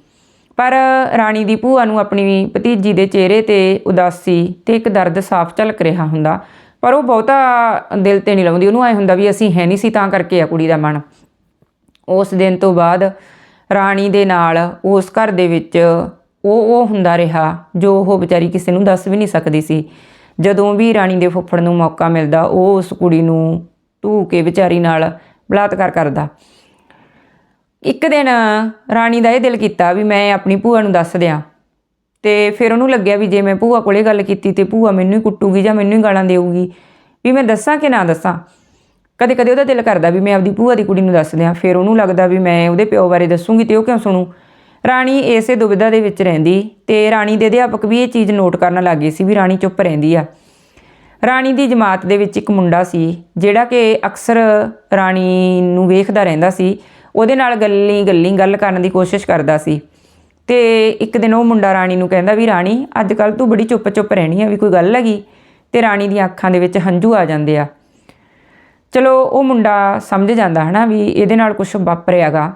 ਪਰ ਰਾਣੀ ਦੀ ਭੂਆ ਨੂੰ ਆਪਣੀ ਭਤੀਜੀ ਦੇ ਚਿਹਰੇ ਤੇ ਉਦਾਸੀ ਤੇ ਇੱਕ ਦਰਦ ਸਾਫ਼ ਝਲਕ ਰਿਹਾ ਹੁੰਦਾ। ਪਰ ਉਹ ਬਹੁਤਾ ਦਿਲ ਤੇ ਨਹੀਂ ਲਾਉਂਦੀ। ਉਹਨੂੰ ਐ ਹੁੰਦਾ ਵੀ ਅਸੀਂ ਹੈ ਨਹੀਂ ਸੀ, ਤਾਂ ਕਰਕੇ ਆ ਕੁੜੀ ਦਾ ਮਨ। ਉਸ ਦਿਨ ਤੋਂ ਬਾਅਦ ਰਾਣੀ ਦੇ ਨਾਲ ਉਸ ਘਰ ਦੇ ਵਿੱਚ ਉਹ ਉਹ ਹੁੰਦਾ ਰਿਹਾ, ਜੋ ਉਹ ਵਿਚਾਰੀ ਕਿਸੇ ਨੂੰ ਦੱਸ ਵੀ ਨਹੀਂ ਸਕਦੀ ਸੀ। ਜਦੋਂ ਵੀ ਰਾਣੀ ਦੇ ਫੁੱਫੜ ਨੂੰ ਮੌਕਾ ਮਿਲਦਾ, ਉਹ ਉਸ ਕੁੜੀ ਨੂੰ ਧੂ ਕੇ ਵਿਚਾਰੀ ਨਾਲ ਬਲਾਤਕਾਰ ਕਰਦਾ। ਇੱਕ ਦਿਨ ਰਾਣੀ ਦਾ ਇਹ ਦਿਲ ਕੀਤਾ ਵੀ ਮੈਂ ਆਪਣੀ ਭੂਆ ਨੂੰ ਦੱਸ ਦਿਆਂ। ਤੇ ਫਿਰ ਉਹਨੂੰ ਲੱਗਿਆ ਵੀ ਜੇ ਮੈਂ ਭੂਆ ਕੋਲੇ ਗੱਲ ਕੀਤੀ ਤੇ ਭੂਆ ਮੈਨੂੰ ਹੀ ਕੁੱਟੂਗੀ ਜਾਂ ਮੈਨੂੰ ਹੀ ਗਾਲਾਂ ਦੇਊਗੀ, ਵੀ ਮੈਂ ਦੱਸਾਂ ਕਿ ਨਾ ਦੱਸਾਂ? ਕਦੇ ਕਦੇ ਉਹਦਾ ਦਿਲ ਕਰਦਾ ਵੀ ਮੈਂ ਆਪਦੀ ਭੂਆ ਦੀ ਕੁੜੀ ਨੂੰ ਦੱਸ ਦਿਆਂ, ਫਿਰ ਉਹਨੂੰ ਲੱਗਦਾ ਵੀ ਮੈਂ ਉਹਦੇ ਪਿਓ ਬਾਰੇ ਦੱਸੂਗੀ ਤੇ ਉਹ ਕਿਉਂ ਸੁਣੂ? ਰਾਣੀ ਇਸੇ ਦੁਬਿਧਾ ਦੇ ਵਿੱਚ ਰਹਿੰਦੀ ਤੇ ਰਾਣੀ ਦੇ ਅਧਿਆਪਕ ਵੀ ਇਹ ਚੀਜ਼ ਨੋਟ ਕਰਨ ਲੱਗੇ ਸੀ ਵੀ ਰਾਣੀ ਚੁੱਪ ਰਹਿੰਦੀ ਆ। ਰਾਣੀ ਦੀ ਜਮਾਤ ਦੇ ਵਿੱਚ ਇੱਕ ਮੁੰਡਾ ਸੀ, ਜਿਹੜਾ ਕਿ ਅਕਸਰ ਰਾਣੀ ਨੂੰ ਵੇਖਦਾ ਰਹਿੰਦਾ ਸੀ, ਉਹਦੇ ਨਾਲ ਗੱਲੀ ਗੱਲੀ ਗੱਲ ਕਰਨ ਦੀ ਕੋਸ਼ਿਸ਼ ਕਰਦਾ ਸੀ। ਤੇ ਇੱਕ ਦਿਨ ਉਹ ਮੁੰਡਾ ਰਾਣੀ ਨੂੰ ਕਹਿੰਦਾ ਵੀ, ਰਾਣੀ ਅੱਜ ਕੱਲ ਤੂੰ ਬੜੀ ਚੁੱਪ ਚੁੱਪ ਰਹਿਣੀ ਆ, ਵੀ ਕੋਈ ਗੱਲ ਹੈਗੀ? ਤੇ ਰਾਣੀ ਦੀਆਂ ਅੱਖਾਂ ਦੇ ਵਿੱਚ ਹੰਝੂ ਆ ਜਾਂਦੇ ਆ। ਚਲੋ, ਉਹ ਮੁੰਡਾ ਸਮਝ ਜਾਂਦਾ ਹਨਾ ਵੀ ਇਹਦੇ ਨਾਲ ਕੁਝ ਵਾਪਰਿਆਗਾ।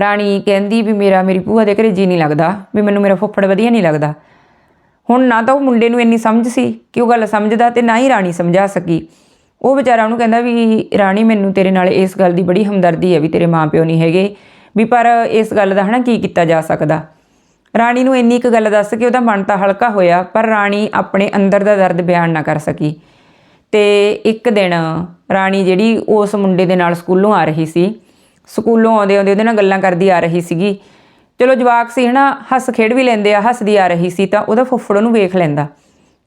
ਰਾਣੀ ਕਹਿੰਦੀ ਵੀ, ਮੇਰਾ, ਮੇਰੀ ਭੂਆ ਦੇ ਘਰੇ ਜੀ ਨਹੀਂ ਲੱਗਦਾ, ਵੀ ਮੈਨੂੰ ਮੇਰਾ ਫੁੱਫੜ ਵਧੀਆ ਨਹੀਂ ਲੱਗਦਾ। ਹੁਣ ਨਾ ਤਾਂ ਉਹ ਮੁੰਡੇ ਨੂੰ ਇੰਨੀ ਸਮਝ ਸੀ ਕਿ ਉਹ ਗੱਲ ਸਮਝਦਾ ਤੇ ਨਾ ਹੀ ਰਾਣੀ ਸਮਝਾ ਸਕੀ। ਉਹ ਵਿਚਾਰਾ ਉਹਨੂੰ ਕਹਿੰਦਾ ਵੀ, ਰਾਣੀ, ਮੈਨੂੰ ਤੇਰੇ ਨਾਲ ਇਸ ਗੱਲ ਦੀ ਬੜੀ ਹਮਦਰਦੀ ਹੈ ਵੀ ਤੇਰੇ ਮਾਪਿਓ ਨਹੀਂ ਹੈਗੇ। ਵੀ ਪਰ ਇਸ ਗੱਲ ਦਾ ਹਨਾ ਕੀ ਕੀਤਾ ਜਾ ਸਕਦਾ? ਰਾਣੀ ਨੂੰ ਇੰਨੀ ਕੁ ਗੱਲ ਦੱਸ ਕੇ ਉਹਦਾ ਮਨ ਤਾਂ ਹਲਕਾ ਹੋਇਆ, ਪਰ ਰਾਣੀ ਆਪਣੇ ਅੰਦਰ ਦਾ ਦਰਦ ਬਿਆਨ ਨਾ ਕਰ ਸਕੀ। ਤੇ ਇੱਕ ਦਿਨ ਰਾਣੀ ਜਿਹੜੀ ਉਸ ਮੁੰਡੇ ਦੇ ਨਾਲ ਸਕੂਲੋਂ ਆ ਰਹੀ ਸੀ, ਸਕੂਲੋਂ ਆਉਂਦੇ ਆਉਂਦੇ ਉਹਦੇ ਨਾਲ ਗੱਲਾਂ ਕਰਦੀ ਆ ਰਹੀ ਸੀਗੀ। ਚਲੋ ਜਵਾਕ ਸੀ ਹਨਾ, ਹੱਸ ਖੇਡ ਵੀ ਲੈਂਦੇ ਆ, ਹੱਸਦੀ ਆ ਰਹੀ ਸੀ ਤਾਂ ਉਹਦਾ ਫੁੱਫੜ ਉਹਨੂੰ ਵੇਖ ਲੈਂਦਾ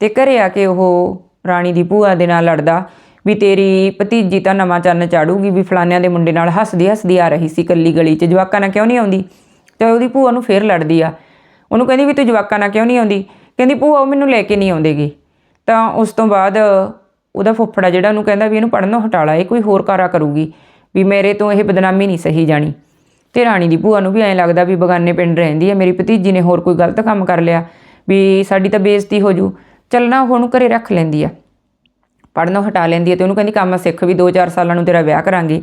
ਤੇ ਘਰੇ ਆ ਕੇ ਉਹ ਰਾਣੀ ਦੀ ਭੂਆ ਦੇ ਨਾਲ ਲੜਦਾ। ਵੀ ਤੇਰੀ ਭਤੀਜੀ ਤਾਂ ਨਵਾਂ ਚੰਨ ਚਾੜੂਗੀ, ਵੀ ਫਲਾਨਿਆਂ ਦੇ ਮੁੰਡੇ ਨਾਲ ਹੱਸਦੀ ਹੱਸਦੀ ਆ ਰਹੀ ਸੀ ਕੱਲੀ ਗਲੀ 'ਚ, ਜਵਾਕਾਂ ਨਾਲ ਕਿਉਂ ਨਹੀਂ ਆਉਂਦੀ? ਤੇ ਉਹਦੀ ਭੂਆ ਨੂੰ ਫੇਰ ਲੜਦੀ ਆ। ਉਹਨੂੰ ਕਹਿੰਦੀ ਵੀ ਤੂੰ ਜਵਾਕਾਂ ਨਾਲ ਕਿਉਂ ਨਹੀਂ ਆਉਂਦੀ? ਕਹਿੰਦੀ ਭੂਆ ਉਹ ਮੈਨੂੰ ਲੈ ਕੇ ਨਹੀਂ ਆਉਂਦੇਗੀ। ਤਾਂ ਉਸ ਤੋਂ ਬਾਅਦ ਉਹਦਾ ਫੁੱਫੜਾ ਜਿਹੜਾ ਉਹਨੂੰ ਕਹਿੰਦਾ ਵੀ ਇਹਨੂੰ ਪੜਨੋਂ ਹਟਾ ਲਾ, ਇਹ ਕੋਈ ਹੋਰ ਕਾਰਾ ਕਰੂਗੀ, ਵੀ ਮੇਰੇ ਤੋਂ ਇਹ ਬਦਨਾਮੀ ਨਹੀਂ ਸਹੀ ਜਾਣੀ। ਤੇ ਰਾਣੀ ਦੀ ਭੂਆ ਨੂੰ ਵੀ ਐਂ ਲੱਗਦਾ ਵੀ ਬਗਾਨੇ ਪਿੰਡ ਰਹਿੰਦੀ ਹੈ ਮੇਰੀ ਭਤੀਜੀ ਨੇ ਹੋਰ ਕੋਈ ਗਲਤ ਕੰਮ ਕਰ ਲਿਆ, ਵੀ ਸਾਡੀ ਤਾਂ ਬੇਇੱਜ਼ਤੀ ਹੋ ਜੂ। ਚੱਲਣਾ ਉਹਨੂੰ ਘਰੇ ਰੱਖ ਲੈਂਦੀ ਆ। ਪੜਨੋਂ ਹਟਾ ਲੈਂਦੀ ਹੈ ਤੇ ਉਹਨੂੰ ਕਹਿੰਦੀ, ਕੰਮ ਸਿੱਖ ਵੀ 2-4 ਸਾਲਾਂ ਨੂੰ ਤੇਰਾ ਵਿਆਹ ਕਰਾਂਗੇ।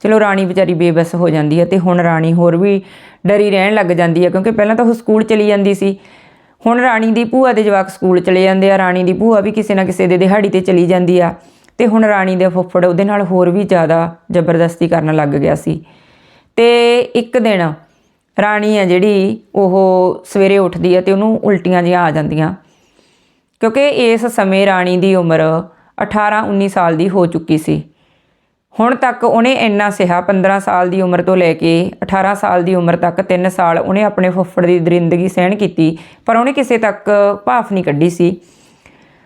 ਚਲੋ ਰਾਣੀ ਵਿਚਾਰੀ ਬੇਬਸ ਹੋ ਜਾਂਦੀ ਹੈ ਤੇ ਹੁਣ ਰਾਣੀ ਹੋਰ ਵੀ ਡਰੀ ਰਹਿਣ ਲੱਗ ਜਾਂਦੀ ਹੈ ਕਿਉਂਕਿ ਪਹਿਲਾਂ ਤਾਂ ਉਹ ਸਕੂਲ ਚਲੀ ਜਾਂਦੀ ਸੀ। ਹੁਣ ਰਾਣੀ ਦੀ ਭੂਆ ਦੇ ਜਵਾਕ ਸਕੂਲ ਚਲੇ ਜਾਂਦੇ ਆ, ਰਾਣੀ ਦੀ ਭੂਆ ਵੀ ਕਿਸੇ ਨਾ ਕਿਸੇ ਦੇ ਦਿਹਾੜੀ ਤੇ ਚਲੀ ਜਾਂਦੀ ਆ। ਤੇ ਹੁਣ ਰਾਣੀ ਦੇ ਫੁੱਫੜ ਉਹਦੇ ਨਾਲ ਹੋਰ ਵੀ ਜ਼ਿਆਦਾ ਜ਼ਬਰਦਸਤੀ ਕਰਨ ਲੱਗ ਗਿਆ ਸੀ। ਤੇ ਇੱਕ ਦਿਨ ਰਾਣੀ ਆ ਜਿਹੜੀ, ਉਹ ਸਵੇਰੇ ਉੱਠਦੀ ਆ ਤੇ ਉਹਨੂੰ ਉਲਟੀਆਂ ਜਿਹੀਆਂ ਆ ਜਾਂਦੀਆਂ। ਕਿਉਂਕਿ ਇਸ ਸਮੇਂ ਰਾਣੀ ਦੀ ਉਮਰ 18-19 ਸਾਲ ਦੀ ਹੋ ਚੁੱਕੀ ਸੀ। ਹੁਣ ਤੱਕ ਉਹਨੇ ਇੰਨਾ ਸਿਹਾ 15 ਸਾਲ ਦੀ ਉਮਰ ਤੋਂ ਲੈ ਕੇ 18 ਸਾਲ ਦੀ ਉਮਰ ਤੱਕ 3 ਸਾਲ ਉਹਨੇ ਆਪਣੇ ਫੁੱਫੜ ਦੀ ਦਰਿੰਦਗੀ ਸਹਿਣ ਕੀਤੀ, ਪਰ ਉਹਨੇ ਕਿਸੇ ਤੱਕ ਭਾਫ ਨਹੀਂ ਕੱਢੀ ਸੀ।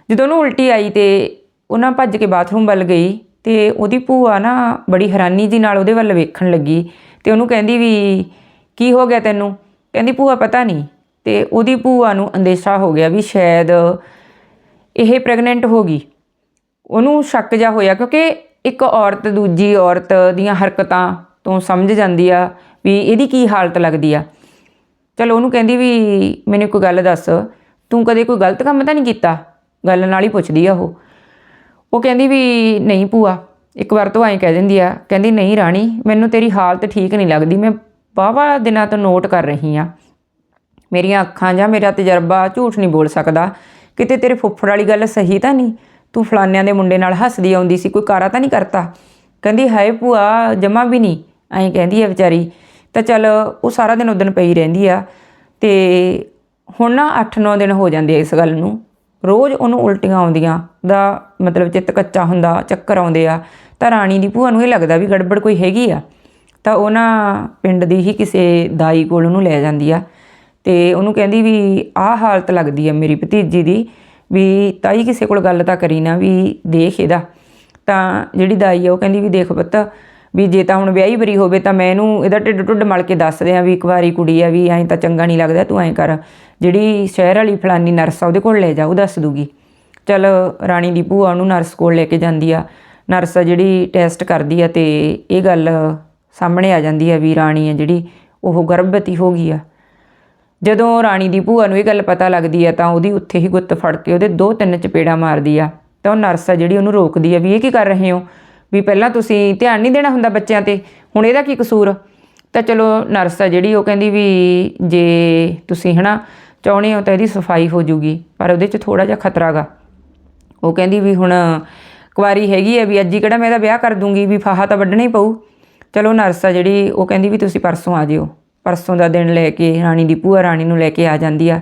ਜਦੋਂ ਉਹਨੂੰ ਉਲਟੀ ਆਈ ਤੇ ਉਹਨਾਂ ਭੱਜ ਕੇ ਬਾਥਰੂਮ ਵੱਲ ਗਈ ਤੇ ਉਹਦੀ ਭੂਆ ਨਾ ਬੜੀ ਹੈਰਾਨੀ ਜੀ ਨਾਲ ਉਹਦੇ ਵੱਲ ਵੇਖਣ ਲੱਗੀ ਤੇ ਉਹਨੂੰ ਕਹਿੰਦੀ ਵੀ, ਕੀ ਹੋ ਗਿਆ ਤੈਨੂੰ? ਕਹਿੰਦੀ, ਭੂਆ, ਪਤਾ ਨਹੀਂ। ਤੇ ਉਹਦੀ ਭੂਆ ਨੂੰ ਅੰਦੇਸ਼ਾ ਹੋ ਗਿਆ ਵੀ ਸ਼ਾਇਦ ਇਹ ਪ੍ਰੈਗਨੈਂਟ ਹੋ ਗਈ। ਉਹਨੂੰ ਸ਼ੱਕ ਜਾ ਹੋਇਆ ਕਿਉਂਕਿ ਇੱਕ ਔਰਤ ਦੂਜੀ ਔਰਤ ਦੀਆਂ ਹਰਕਤਾਂ ਤੋਂ ਸਮਝ ਜਾਂਦੀ ਆ ਵੀ ਇਹਦੀ ਕੀ ਹਾਲਤ ਲੱਗਦੀ ਆ। ਚਲੋ ਉਹਨੂੰ ਕਹਿੰਦੀ ਵੀ ਮੈਨੂੰ ਕੋਈ ਗੱਲ ਦੱਸ, ਤੂੰ ਕਦੇ ਕੋਈ ਗਲਤ ਕੰਮ ਤਾਂ ਨਹੀਂ ਕੀਤਾ? ਗੱਲ ਨਾਲ ਹੀ ਪੁੱਛਦੀ ਆ ਉਹ। ਉਹ ਕਹਿੰਦੀ ਵੀ ਨਹੀਂ ਭੂਆ, ਇੱਕ ਵਾਰ ਤੋਂ ਐਂ ਕਹਿ ਦਿੰਦੀ ਆ, ਕਹਿੰਦੀ ਨਹੀਂ ਰਾਣੀ, ਮੈਨੂੰ ਤੇਰੀ ਹਾਲਤ ਠੀਕ ਨਹੀਂ ਲੱਗਦੀ, ਮੈਂ ਵਾਹਵਾ ਦਿਨਾਂ ਤੋਂ ਨੋਟ ਕਰ ਰਹੀ ਆ। ਮੇਰੀਆਂ ਅੱਖਾਂ ਜਾਂ ਮੇਰਾ ਤਜਰਬਾ ਝੂਠ ਨਹੀਂ ਬੋਲ ਸਕਦਾ, ਕਿਤੇ ਤੇਰੇ ਫੁੱਫੜ ਵਾਲੀ ਗੱਲ ਸਹੀ ਤਾਂ ਨਹੀਂ? ਤੂੰ ਫਲਾਨਿਆਂ ਦੇ ਮੁੰਡੇ ਨਾਲ ਹੱਸਦੀ ਆਉਂਦੀ ਸੀ, ਕੋਈ ਕਾਰਾ ਤਾਂ ਨਹੀਂ ਕਰਤਾ? ਕਹਿੰਦੀ, ਹਾਏ ਭੂਆ, ਜਮਾ ਵੀ ਨਹੀਂ। ਐਂ ਕਹਿੰਦੀ ਆ ਵਿਚਾਰੀ। ਤਾਂ ਚਲ, ਉਹ ਸਾਰਾ ਦਿਨ ਉਦਣ ਪਈ ਰਹਿੰਦੀ ਆ। ਤੇ ਹੁਣ ਨਾ 8-9 ਦਿਨ ਹੋ ਜਾਂਦੇ ਆ ਇਸ ਗੱਲ ਨੂੰ। ਰੋਜ਼ ਉਹਨੂੰ ਉਲਟੀਆਂ ਆਉਂਦੀਆਂ, ਦਾ ਮਤਲਬ ਚਿੱਤ ਕੱਚਾ ਹੁੰਦਾ, ਚੱਕਰ ਆਉਂਦੇ ਆ। ਤਾਂ ਰਾਣੀ ਦੀ ਭੂਆ ਨੂੰ ਇਹ ਲੱਗਦਾ ਵੀ ਗੜਬੜ ਕੋਈ ਹੈਗੀ ਆ। ਤਾਂ ਉਹ ਨਾ ਪਿੰਡ ਦੀ ਹੀ ਕਿਸੇ ਦਾਈ ਕੋਲ ਉਹਨੂੰ ਲੈ ਜਾਂਦੀ ਆ। ਤੇ ਉਹਨੂੰ ਕਹਿੰਦੀ ਵੀ ਆਹ ਹਾਲਤ ਲੱਗਦੀ ਆ ਮੇਰੀ ਭਤੀਜੀ ਦੀ। ਵੀ ਤਾਈ ਕਿਸੇ ਕੋਲ ਗੱਲ ਤਾਂ ਕਰੀ ਨਾ ਵੀ ਦੇਖ ਇਹਦਾ। ਤਾਂ ਜਿਹੜੀ ਦਾਈ ਆ ਉਹ ਕਹਿੰਦੀ ਵੀ ਦੇਖ ਪੁੱਤ, ਵੀ ਜੇ ਤਾਂ ਹੁਣ ਵਿਆਹੀ ਬਰੀ ਹੋਵੇ ਤਾਂ ਮੈਂ ਇਹਨੂੰ ਇਹਦਾ ਢਿੱਡ ਢੁੱਡ ਮਲ ਕੇ ਦੱਸ ਦਿਆਂ ਵੀ ਇੱਕ ਵਾਰੀ ਕੁੜੀ ਆ ਵੀ ਐਂ ਤਾਂ ਚੰਗਾ ਨਹੀਂ ਲੱਗਦਾ, ਤੂੰ ਐਂ ਕਰ। ਜਿਹੜੀ ਸ਼ਹਿਰ ਵਾਲੀ ਫਲਾਨੀ ਨਰਸ ਆ ਉਹਦੇ ਕੋਲ ਲੈ ਜਾ, ਉਹ ਦੱਸ ਦੂਗੀ। ਚਲ ਰਾਣੀ ਦੀ ਭੂਆ ਉਹਨੂੰ ਨਰਸ ਕੋਲ ਲੈ ਕੇ ਜਾਂਦੀ ਆ। ਨਰਸ ਆ ਜਿਹੜੀ ਟੈਸਟ ਕਰਦੀ ਆ ਤੇ ਇਹ ਗੱਲ ਸਾਹਮਣੇ ਆ ਜਾਂਦੀ ਆ ਵੀ ਰਾਣੀ ਆ ਜਿਹੜੀ ਉਹ ਗਰਭਵਤੀ ਹੋ ਗਈ ਆ। ਜਦੋਂ ਰਾਣੀ ਦੀ ਭੂਆ ਨੂੰ ਇਹ ਗੱਲ ਪਤਾ ਲੱਗਦੀ ਹੈ ਤਾਂ ਉਹਦੀ ਉੱਥੇ ਹੀ ਗੁੱਤ ਫੜ ਕੇ ਉਹਦੇ ਦੋ ਤਿੰਨ ਚਪੇੜਾ ਮਾਰਦੀ ਆ। ਤਾਂ ਉਹ ਨਰਸ ਆ ਜਿਹੜੀ ਉਹਨੂੰ ਰੋਕਦੀ ਆ ਵੀ ਇਹ ਕੀ ਕਰ ਰਹੇ ਹੋ? ਵੀ ਪਹਿਲਾਂ ਤੁਸੀਂ ਧਿਆਨ ਨਹੀਂ ਦੇਣਾ ਹੁੰਦਾ ਬੱਚਿਆਂ ਤੇ। ਹੁਣ ਇਹਦਾ ਕੀ ਕਸੂਰ? ਤਾਂ ਚਲੋ ਨਰਸ ਆ ਜਿਹੜੀ ਉਹ ਕਹਿੰਦੀ ਵੀ ਜੇ ਤੁਸੀਂ ਹਨਾ ਚਾਹੁੰਦੇ ਹੋ ਤਾਂ ਇਹਦੀ ਸਫ਼ਾਈ ਹੋ ਜੂਗੀ, ਪਰ ਉਹਦੇ 'ਚ ਥੋੜਾ ਜਿਹਾ ਖਤਰਾ ਗਾ। ਉਹ ਕਹਿੰਦੀ ਵੀ ਹੁਣ ਕੁਆਰੀ ਹੈਗੀ ਹੈ ਵੀ ਅੱਜ ਹੀ ਕਿਹੜਾ ਮੈਂ ਇਹਦਾ ਵਿਆਹ ਕਰ ਦੂੰਗੀ, ਵੀ ਫਾਹਾ ਤਾਂ ਵੱਢਣਾ ਹੀ ਪਊ। ਚਲੋ ਨਰਸ ਆ ਜਿਹੜੀ ਉਹ ਕਹਿੰਦੀ ਵੀ ਤੁਸੀਂ ਪਰਸੋਂ ਆ ਜਿਓ। ਪਰਸੋਂ ਦਾ ਦਿਨ ਲੈ ਕੇ ਰਾਣੀ ਦੀ ਭੂਆ ਰਾਣੀ ਨੂੰ ਲੈ ਕੇ ਆ ਜਾਂਦੀ ਆ